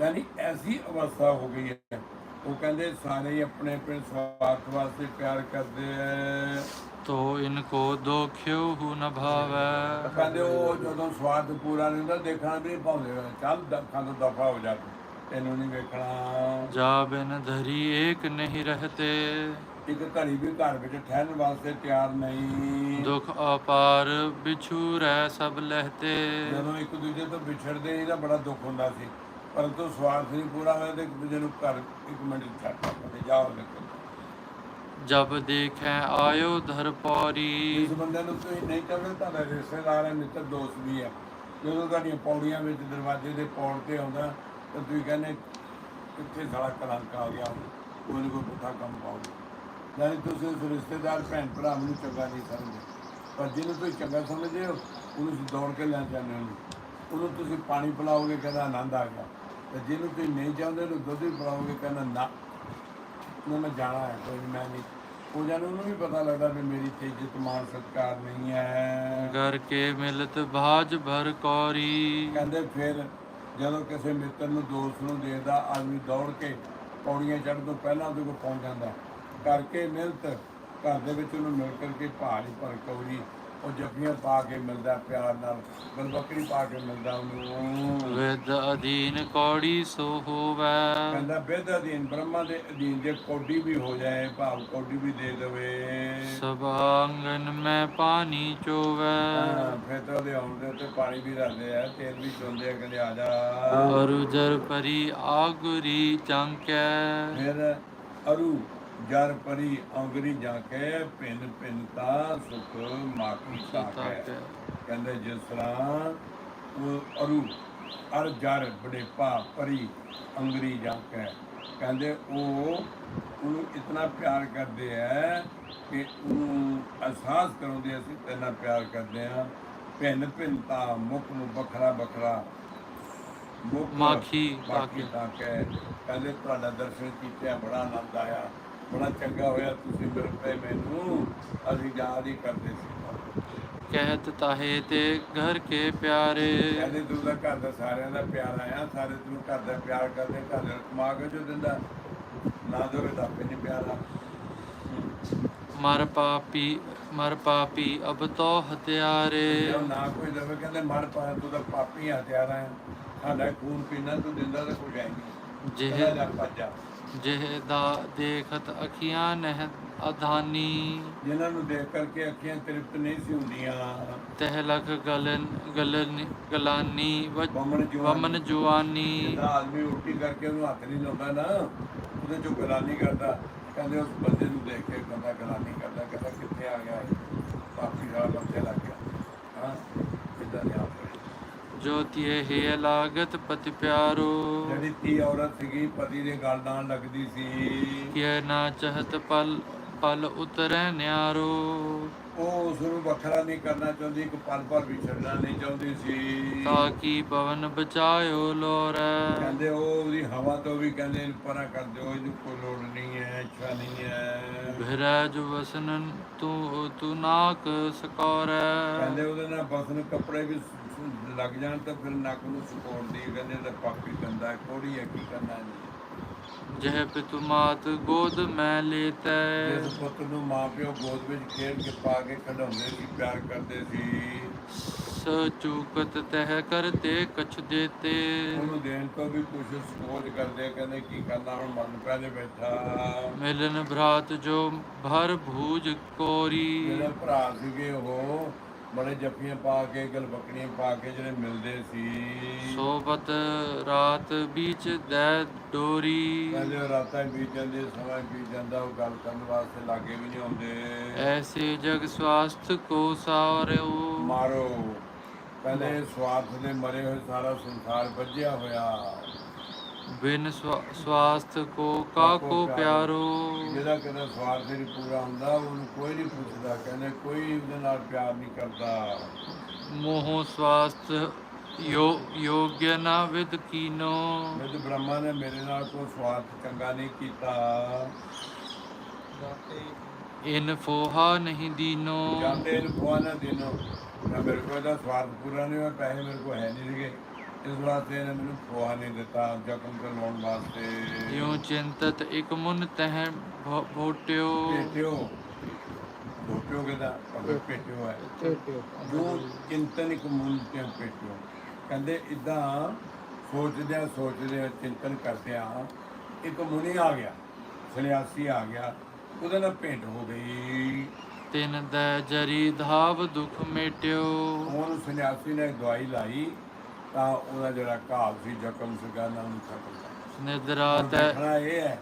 ਯਾਨੀ ਐਸੀ ਅਵਸਥਾ ਹੋ ਗਈ ਹੈ। ਉਹ ਕਹਿੰਦੇ ਸਾਰੇ ਹੀ ਆਪਣੇ ਆਪਣੇ ਸਵਾਰਥ ਵਾਸਤੇ ਪਿਆਰ ਕਰਦੇ ਐ। ਤੋ ਇਨ ਕੋ ਦੋਖਿਓ ਹੁ ਨ ਭਾਵੈ। ਕਹਿੰਦੇ ਉਹ ਜਦੋਂ ਸਵਾਰਥ ਪੂਰਾ ਨਹੀਂ ਹੁੰਦਾ ਦੇਖਣਾ ਵੀ ਪਾਉਂਦੇ ਚੱਲ ਅੱਖਾਂ ਤੋਂ ਦਫਾ ਹੋ ਜਾ ਤੈਨੂੰ ਨਹੀਂ ਵੇਖਣਾ। ਜਾ ਬਿਨ ਧਰੀ ਏਕ ਨਹੀਂ ਰਹਤੇ। ਇੱਕ ਘੜੀ ਵੀ ਘਰ ਵਿੱਚ ਠਹਿਰਨ ਵਾਸਤੇ ਤਿਆਰ ਨਹੀਂ। ਦੁਖ ਅਪਾਰ ਬਿਛੂ ਰਹਿ ਸਭ ਲਹਤੇ। ਜਦੋਂ ਇੱਕ ਦੂਜੇ ਤੋਂ ਵਿਛੜਦੇ ਇਹਦਾ ਬੜਾ ਦੁੱਖ ਹੁੰਦਾ ਸੀ। ਪਰੰਤੂ ਸਵਾਰਥ ਨਹੀਂ ਪੂਰਾ ਹੋਇਆ ਤੇ ਇੱਕ ਦੂਜੇ ਨੂੰ ਘਰ ਇੱਕ ਮਿੰਟ ਛੱਡ ਸਕਦੇ ਜਾਓ ਨਿਕਲ ਜਬ ਦੇਖੈ ਆਇਓ ਧਰ ਪੌਰੀ। ਇਸ ਬੰਦੇ ਨੂੰ ਤੁਸੀਂ ਨਹੀਂ ਚਾਹੁੰਦੇ ਤੁਹਾਡਾ ਰਿਸ਼ਤੇਦਾਰ ਹੈ ਮਿੱਤਰ ਦੋਸਤ ਵੀ ਹੈ। ਜਦੋਂ ਤੁਹਾਡੀਆਂ ਪੌੜੀਆਂ ਵਿੱਚ ਦਰਵਾਜ਼ੇ ਦੇ ਪੌੜ ਤੇ ਆਉਂਦਾ ਤਾਂ ਤੁਸੀਂ ਕਹਿੰਦੇ ਕਿੱਥੇ ਸਾਲਾ ਕਲੰਕ ਆ ਗਿਆ? ਉਹਨੂੰ ਕੋਈ ਪੁੱਠਾ ਕੰਮ ਪਾਉਂਦੇ। ਯਾਨੀ ਤੁਸੀਂ ਉਸ ਰਿਸ਼ਤੇਦਾਰ ਭੈਣ ਭਰਾ ਨੂੰ ਚੰਗਾ ਨਹੀਂ ਸਮਝਦੇ। ਪਰ ਜਿਹਨੂੰ ਤੁਸੀਂ ਚੰਗਾ ਸਮਝਦੇ ਹੋ ਉਹਨੂੰ ਦੌੜ ਕੇ ਲੈ ਜਾਂਦੇ ਹੋ। ਉਹਨੂੰ ਤੁਸੀਂ ਪਾਣੀ ਪਿਲਾਓਗੇ ਕਹਿੰਦਾ ਆਨੰਦ ਆ ਗਿਆ। ਤੇ ਜਿਹਨੂੰ ਤੁਸੀਂ ਨਹੀਂ ਚਾਹੁੰਦੇ ਉਹਨੂੰ ਦੁੱਧ ਵੀ ਪਿਲਾਓਗੇ ਕਹਿੰਦਾ ਨਾ। ਉਹਨੂੰ ਮੈਂ ਜਾਣਾ ਹੈ ਕੋਈ ਨੀ, ਮੈਂ ਨਹੀਂ ਉਹ ਜਾਨੂੰ ਉਹਨੂੰ ਵੀ ਪਤਾ ਲੱਗਦਾ ਵੀ ਮੇਰੀ ਤੇ ਇੱਜ਼ਤ ਮਾਨ ਸਤਿਕਾਰ ਨਹੀਂ ਹੈ। ਗਰ ਕੇ ਮਿਲਤ ਭਾਜ ਭਰ ਕੌਰੀ। ਕਹਿੰਦੇ ਫਿਰ ਜਦੋਂ ਕਿਸੇ ਮਿੱਤਰ ਨੂੰ ਦੋਸਤ ਨੂੰ ਦੇਖਦਾ ਆਦਮੀ ਦੌੜ ਕੇ ਪੌੜੀਆਂ ਚੜ੍ਹਨ ਤੋਂ ਪਹਿਲਾਂ ਉਹਦੇ ਕੋਲ ਪਹੁੰਚ ਜਾਂਦਾ। ਕਰਕੇ ਮਿਹਨਤ ਘਰ ਦੇ ਵਿੱਚ ਉਹਨੂੰ ਮਿਲ ਕਰਕੇ ਭਾਜ ਭਰ ਕੌਰੀ। ਉਹ ਜੱਫੀਆਂ ਪਾ ਕੇ ਮਿਲਦਾ ਪਿਆਰ ਨਾਲ ਬਲ ਬੱਕਰੀ ਪਾ ਕੇ ਮਿਲਦਾ ਉਹਨੂੰ। ਵਿਦ ਅਧੀਨ ਕੌੜੀ ਸੋ ਹੋਵੈ। ਕਹਿੰਦਾ ਬੇਦ ਅਧੀਨ ਬ੍ਰਹਮਾ ਦੇ ਅਧੀਨ ਜੇ ਕੋਡੀ ਵੀ ਹੋ ਜਾਏ ਭਾਵ ਕੋਡੀ ਵੀ ਦੇ ਦੇਵੇ। ਸਭਾਂਗਨ ਮੈਂ ਪਾਣੀ ਚੋਵੈ। ਫਿਰ ਤਾਂ ਉਹਦੇ ਆਉਣ ਦੇ ਉੱਤੇ ਪਾਣੀ ਵੀ ਰੱਖਦੇ ਆ ਤੇਲ ਵੀ ਚੋਂਦੇ ਆ ਕਹਿੰਦੇ ਆ ਜਾ। ਅਰੁਜਰ ਪਰੀ ਆਗੁਰੀ ਚਾਂਕੈ। ਫਿਰ ਅਰੂ ਜਰ ਪਰੀ ਅੰਗਰੀ ਜਾ ਕੇ ਪਿੰਨ ਪਿੰਨਤਾ ਸੁਖ ਮਾਕੀ ਸਾਕੈ ਕਹਿੰਦੇ ਜਿਸ ਤਰ੍ਹਾਂ ਉਹ ਅਰੂ ਅਰ ਜਰ ਬੜੇਪਾ ਪਰੀ ਅੰਗਰੀ ਜਾ ਕੇ ਕਹਿੰਦੇ ਉਹ ਉਹਨੂੰ ਇਤਨਾ ਪਿਆਰ ਕਰਦੇ ਆ ਕਿ ਉਹਨੂੰ ਅਹਿਸਾਸ ਕਰਾਉਂਦੇ ਅਸੀਂ ਤੇਨਾ ਪਿਆਰ ਕਰਦੇ ਆ। ਭਿੰਨ ਭਿੰਨਤਾ ਮੁਖ ਨੂੰ ਵੱਖਰਾ ਵੱਖਰਾ ਮੁਖ ਮਾਖੀ ਤਾਂ ਕਹਿ। ਕਹਿੰਦੇ ਤੁਹਾਡਾ ਦਰਸ਼ਨ ਕੀਤਿਆ ਬੜਾ ਆਨੰਦ ਆਇਆ। ਬੜਾ ਚੰਗਾ ਹੋਇਆ ਤੁਸੀਂ ਮਿਲ ਪਏ ਮੈਨੂੰ। ਅਸੀਂ ਯਾਦ ਹੀ ਕਰਦੇ ਸੀ। ਕਹਿਤ ਤਾਹੇ ਤੇ ਘਰ ਕੇ ਪਿਆਰੇ। ਕਹਿੰਦੇ ਤੂੰ ਦਾ ਘਰ ਦਾ ਸਾਰਿਆਂ ਦਾ ਪਿਆਰ ਆਇਆ ਸਾਰੇ ਤੈਨੂੰ ਘਰ ਦਾ ਪਿਆਰ ਕਰਦੇ ਘਰ ਦਾ ਕਮਾ ਕੇ ਜੋ ਦਿੰਦਾ। ਨਾ ਦੋਰੇ ਦਾ ਆਪੇ ਨਹੀਂ ਪਿਆਰਾ ਮਰ ਪਾਪੀ ਮਰ ਪਾਪੀ ਅਬ ਤੋ ਹਤਿਆਰੇ ਨਾ ਕੋਈ ਦਵੇ ਕਹਿੰਦੇ ਮਰ ਪਾਇਆ ਤੂੰ ਤਾਂ ਪਾਪੀ ਹਥਿਆਰ ਆ। ਸਾਡਾ ਖੂਨ ਪੀਣਾ ਤੂੰ ਦਿੰਦਾ ਤਾਂ ਕੁਝ ਹੈ ਨਹੀਂ। ਜਿਹ ਜਿਹ ਦਾ ਦੇਖਤ ਅਖੀਆਂ ਨਹਿ ਅਧਾਨੀ। ਜਿਨ੍ਹਾਂ ਨੂੰ ਦੇਖ ਕਰਕੇ ਅੱਖੀਆਂ ਤ੍ਰਿਪਤ ਨਹੀਂ ਸੀ ਹੁੰਦੀਆਂ। ਤਹ ਲਖ ਗਲਨ ਗਲਨ ਗਲਾਨੀ ਵਮਨ ਜਵਾਨੀ। ਆਦਮੀ ਉਲਟੀ ਕਰਕੇ ਉਹਨੂੰ ਹੱਥ ਨਹੀਂ ਲਾਉਂਦਾ ਨਾ ਉਹਦੇ ਚੋਂ ਗਲਾਨੀ ਕਰਦਾ। ਕਹਿੰਦੇ ਉਸ ਬੰਦੇ ਨੂੰ ਦੇਖ ਕੇ ਬੰਦਾ ਗਲਾਨੀ ਕਰਦਾ ਕਹਿੰਦਾ ਕਿੱਥੇ ਆ ਗਿਆ? ਪਾਪੀ ਦਾ ਲੱਗ ਗਿਆ। ਹਾਂ ਇਦਾਂ ਨਹੀਂ ਆਪਰੇ ਜੋ ਤਿਏ ਹੈ ਲਾਗਤ ਪਤੀ ਪਿਆਰੋ। ਜਿਹੜੀ ਤੀ ਔਰਤ ਸੀਗੀ ਪਤੀ ਦੇ ਗਲ ਨਾਲ ਲੱਗਦੀ ਸੀ। ਕਿය ਨਾ ਚਹਤ ਪਲ ਪਲ ਉਤਰੈ ਨਿਆਰੋ। ਉਹ ਉਸ ਨੂੰ ਵੱਖਰਾ ਨਹੀਂ ਕਰਨਾ ਚਾਹੁੰਦੀ ਇੱਕ ਪਲ ਭਰ ਵੀ ਛੱਡਣਾ ਨਹੀਂ ਚਾਹੁੰਦੀ ਸੀ। ਤਾਕੀ ਪਵਨ ਬਚਾਇਓ ਲੋਰੈ। ਕਹਿੰਦੇ ਉਹ ਉਹਦੀ ਹਵਾ ਤੋਂ ਵੀ ਕਹਿੰਦੇ ਇਹਨੂੰ ਪਰਾਂ ਕਰ ਦਿਓ ਇਹਨੂੰ ਕੋਈ ਲੋੜ ਨਹੀਂ ਹੈ ਇੱਛਾ ਨਹੀਂ ਹੈ। ਬਿਰੈ ਜੋ ਵਸਨ ਤੂੰ ਤੂੰ ਨਾਕ ਸਕੋਰੈ। ਕਹਿੰਦੇ ਉਹਦੇ ਨਾਲ ਬਸਨ ਕੱਪੜੇ ਵੀ ਲੱਗ ਜਾਣ ਤਾਂ ਫਿਰ ਨੱਕ ਨੂੰ ਸੁਕਾਉਣ ਦੀ ਕਹਿੰਦੇ ਤਾਂ ਪਾਪੀ ਹੈ, ਕੋੜੀ ਹੈ ਕੀ ਕਰਨਾ ਨਹੀਂ ਜਹ ਪਿਤੁ ਮਾਤ ਗੋਦ ਮੈਂ ਲੇਤੈ। ਜਿਸ ਪੁੱਤ ਨੂੰ ਮਾਂ ਪਿਓ ਗੋਦ ਵਿੱਚ ਖੇਡ ਕੇ ਪਾ ਕੇ ਕਢਾਉਂਦੇ ਸੀ ਪਿਆਰ ਕਰਦੇ ਸੀ। ਸ ਚੂਕਤ ਤਹ ਕਰਤੇ ਕਛ ਦੇਤੇ। ਉਹਨੂੰ ਦੇਣ ਤੋਂ ਵੀ ਕੁਝ ਸੋਚ ਕਰਦੇ ਕਹਿੰਦੇ ਕੀ ਕਰਨਾ ਹੁਣ ਮਨ ਪਹਿਲੇ ਬੈਠਾ। ਮਿਲਨ ਭਰਾਤ ਜੋ ਭਰ ਭੂਜ ਕੋਰੀ। ਜਿਹੜੇ ਭਰਾ ਸੀਗੇ ਉਹ ਬੜੇ ਜੱਫੀਆਂ ਪਾ ਕੇ ਗਲਬਕੜੀਆਂ ਪਾ ਕੇ ਜਿਹੜੇ ਮਿਲਦੇ ਸੀ। ਸੋਬਤ ਰਾਤ ਵਿੱਚ ਦੈ ਡੋਰੀ। ਉਹ ਰਾਤਾਂ ਬੀਤ ਜਾਂਦੇ ਸਮਾਂ ਬੀਤ ਜਾਂਦਾ ਉਹ ਗੱਲ ਕਰਨ ਵਾਸਤੇ ਲਾਗੇ ਵੀ ਨਹੀਂ ਆਉਂਦੇ। ਐਸੇ ਜਗ ਸਵਾਸਥ ਕੋ ਸਾਰਿਓ ਮਾਰੋ। ਕਹਿੰਦੇ ਸਵਾਰਥ ਦੇ ਮਰੇ ਹੋਏ ਸਾਰਾ ਸੰਸਾਰ ਵੱਜਿਆ ਹੋਇਆ। ਬਿਨ ਸਵਾ- ਸਵਾਸਥ ਕੋ ਕਾਕੋ ਪਿਆਰੋ। ਜਿਹਦਾ ਕਦੇ ਸਵਾਰਥ ਨਹੀਂ ਪੂਰਾ ਹੁੰਦਾ ਉਹਨੂੰ ਕੋਈ ਨਹੀਂ ਪੁੱਛਦਾ ਕਹਿੰਦੇ ਕੋਈ ਉਹਦੇ ਨਾਲ ਪਿਆਰ ਨਹੀਂ ਕਰਦਾ। ਮੋਹ ਸਵਾਸਥ ਯੋ ਯੋਗਿ ਨਾ ਵਿਦ ਕੀਨੋ। ਮਿੱਤ ਬ੍ਰਹਮਾ ਨੇ ਮੇਰੇ ਨਾਲ ਕੋਈ ਸਵਾਰਥ ਚੰਗਾ ਨਹੀਂ ਕੀਤਾ। ਇਨ ਫੋਹਾ ਨਹੀਂ ਦੀਨੋ। ਜਾਂਦੇ ਇਹਨੂੰ ਖਵਾ ਨਾ ਦੇਨੋ। ਨਾ ਮੇਰੇ ਕੋਲ ਦਾ ਸਵਾਰਥ ਪੂਰਾ ਨਹੀਂ ਹੋਇਆ ਪੈਸੇ ਮੇਰੇ ਕੋਲ ਹੈ ਨਹੀਂ ਸੀਗੇ। ਇਸ ਵਾਸਤੇ ਇਹਨੇ ਮੈਨੂੰ ਖਵਾ ਨਹੀਂ ਦਿੱਤਾ ਜ਼ਖਮ ਤੇ ਲਾਉਣ ਵਾਸਤੇ। ਯੋ ਚਿੰਤਤ ਇਕ ਮੁਨ ਤਹ ਭੋਟਿਓ ਪੇਟਿਓ। ਦੋਪਿਓ ਕਹਿੰਦਾ? ਅਗਰ ਪੇਟਿਓ ਹੈ। ਜੋ ਚਿੰਤਨ ਇੱਕ ਮੂਲ ਤੇ ਪੇਟਿਓ। ਕਹਿੰਦੇ ਇਦਾਂ ਸੋਚਦਿਆਂ ਸੋਚਦਿਆਂ ਚਿੰਤਨ ਕਰਦਿਆਂ ਇੱਕ ਮੁਨੀ ਆ ਗਿਆ ਸੰਨਿਆਸੀ ਆ ਗਿਆ। ਉਹਦੇ ਨਾਲ ਭੇਂਟ ਹੋ ਗਈ। ਤਿਨ ਦੈ ਜਰੀ ਧਾਵ ਦੁਖ ਮੇਟਿਓ। ਉਹਨੂੰ ਸੰਨਿਆਸੀ ਨੇ ਦਵਾਈ ਲਾਈ। ਤਾਂ ਉਹਦਾ ਜਿਹੜਾ ਘਾਲ ਸੀ ਜ਼ਖਮ ਸੀਗਾ ਨਾ ਉਹਨੂੰ ਖਤਮ ਨਿਦਰਾ ਤੈ ਦੇਖਣਾ ਇਹ ਹੈ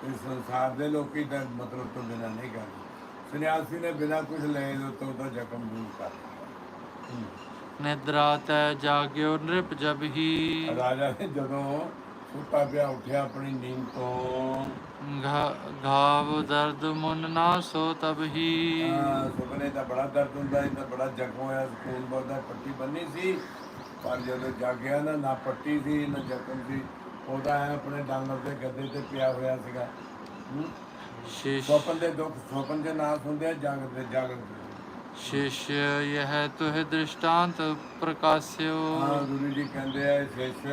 ਕਿ ਸੰਸਾਰ ਦੇ ਲੋਕੀ ਤਾਂ ਮਤਲਬ ਤੋਂ ਬਿਨਾਂ ਨਹੀਂ ਕਰਦੇ ਸੰਨਿਆਸੀ ਨੇ ਬਿਨਾਂ ਕੁਝ ਲਏ ਤੋਂ ਉਹਦਾ ਜ਼ਖਮ ਦੂਰ ਕਰ ਨਿਦਰਾ ਤੈ ਜਾਗਿਓ ਨ੍ਰਿਪ ਜਬ ਹੀ ਰਾਜਾ ਨੇ ਜਦੋਂ ਸੁੱਤਾ ਪਿਆ ਉੱਠਿਆ ਆਪਣੀ ਨੀਂਦ ਤੋਂ। ਘਾ- ਘਾਵ ਦਰਦ ਮੁਨ ਨਾ ਸੋ ਤਬ ਹੀ ਸੁਪਨੇ ਦਾ ਬੜਾ ਦਰਦ ਹੁੰਦਾ ਸੀ ਤਾਂ ਬੜਾ ਜ਼ਖਮ ਹੋਇਆ ਸਕੂਨ ਬੋਲਦਾ ਪੱਟੀ ਬੰਨੀ ਸੀ। ਪਰ ਜਦੋਂ ਜਾਗਿਆ ਨਾ ਨਾ ਪੱਟੀ ਸੀ ਨਾ ਜ਼ਖਮ ਸੀ ਉਹਦਾ ਆਪਣੇ ਡਾਂਗਰ ਦੇ ਗੱਦੇ ਤੇ ਪਿਆ ਹੋਇਆ ਸੀਗਾ? ਸ਼ਿਸ਼ ਸੁਪਨ ਦੇ ਦੁੱਖ ਸੁਪਨ ਦੇ ਨਾਲ ਹੁੰਦੇ ਆ ਜਾਗਰ ਦੇ ਜਾਗਰ ਸ਼ਿਸ਼ ਯਹ ਤੁਹ ਦ੍ਰਿਸ਼ਟਾਂਤ ਪ੍ਰਕਾਸਿਓ। ਹਾਂ ਗੁਰੂ ਜੀ ਕਹਿੰਦੇ ਆ ਸ਼ੇਸ਼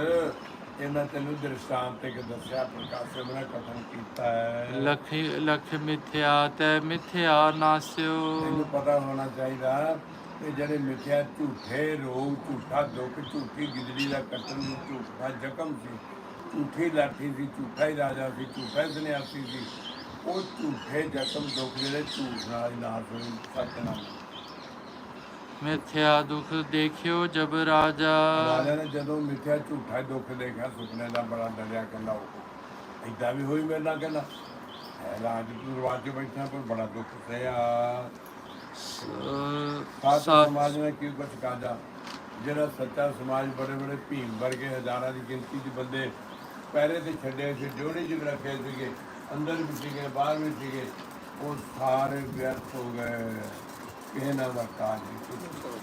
ਇਹਨਾਂ ਤੈਨੂੰ ਦ੍ਰਿਸ਼ਟਾਂਤ ਇੱਕ ਦੱਸਿਆ ਪ੍ਰਕਾਸ਼ਮ ਨੇ ਕਥਨ ਕੀਤਾ ਹੈ। ਲਖ ਲਖ ਮਿਥਿਆ ਤੈ ਮਿਥਿਆ ਨਾਸਿਓ। ਤੈਨੂੰ ਪਤਾ ਹੋਣਾ ਚਾਹੀਦਾ ਕਿ ਜਿਹੜੇ ਮਿੱਥਿਆ ਝੂਠੇ ਰੋਗ ਝੂਠਾ ਦੁੱਖ ਝੂਠੀ ਗਿੱਦੜੀ ਦਾ ਕੱਟਣ ਨੂੰ ਝੂਠਾ ਜ਼ਖਮ ਸੀ ਝੂਠੀ ਲਾਠੀ ਸੀ ਝੂਠਾ ਹੀ ਰਾਜਾ ਸੀ ਝੂਠਾ ਹੀ ਸੰਨਿਆਸੀ ਸੀ ਉਹ ਝੂਠੇ ਜ਼ਖਮ ਦੁੱਖ ਜਿਹੜੇ ਝੂਠ ਨਾਲ ਨਾਸ਼ ਹੋਏ ਸੱਚ ਨਾਲ ਮਿਥਿਆ ਦੁਖ ਦੇਖਿਓ ਜਬ ਰਾਜਾ। ਰਾਜਾ ਨੇ ਜਦੋਂ ਮਿੱਥਿਆ ਝੂਠਾ ਦੁੱਖ ਦੇਖਿਆ ਸੁਪਨੇ ਦਾ ਬੜਾ ਡਰਿਆ ਕਹਿੰਦਾ ਉਹ ਏਦਾਂ ਵੀ ਹੋਈ ਮੇਰੇ ਨਾਲ? ਕਹਿੰਦਾ ਰਾਜ ਤੂੰ ਦਰਵਾਜ਼ੇ ਬੈਠਾ ਪਰ ਬੜਾ ਦੁੱਖ ਸਹਿਆ। ਸਾਧ ਸਮਾਜ ਨੇ ਕੀ ਕੁਛ ਕਾਜਾ ਜਿਹੜਾ ਸੱਚਾ ਸਮਾਜ ਬੜੇ ਬੜੇ ਭੀਮ ਵਰਗੇ ਹਜ਼ਾਰਾਂ ਦੀ ਗਿਣਤੀ ਦੇ ਬੰਦੇ ਪਹਿਰੇ ਤੇ ਛੱਡੇ ਸੀ ਜੋੜੇ ਜਿਗ ਰੱਖੇ ਸੀਗੇ ਅੰਦਰ ਵੀ ਸੀਗੇ ਬਾਹਰ ਵੀ ਸੀਗੇ ਉਹ ਸਾਰੇ ਵਿਅਰਥ ਹੋ ਗਏ। ਕਿਸੇ ਨਾਲ ਦਾ ਕਾਜ ਨਹੀਂ।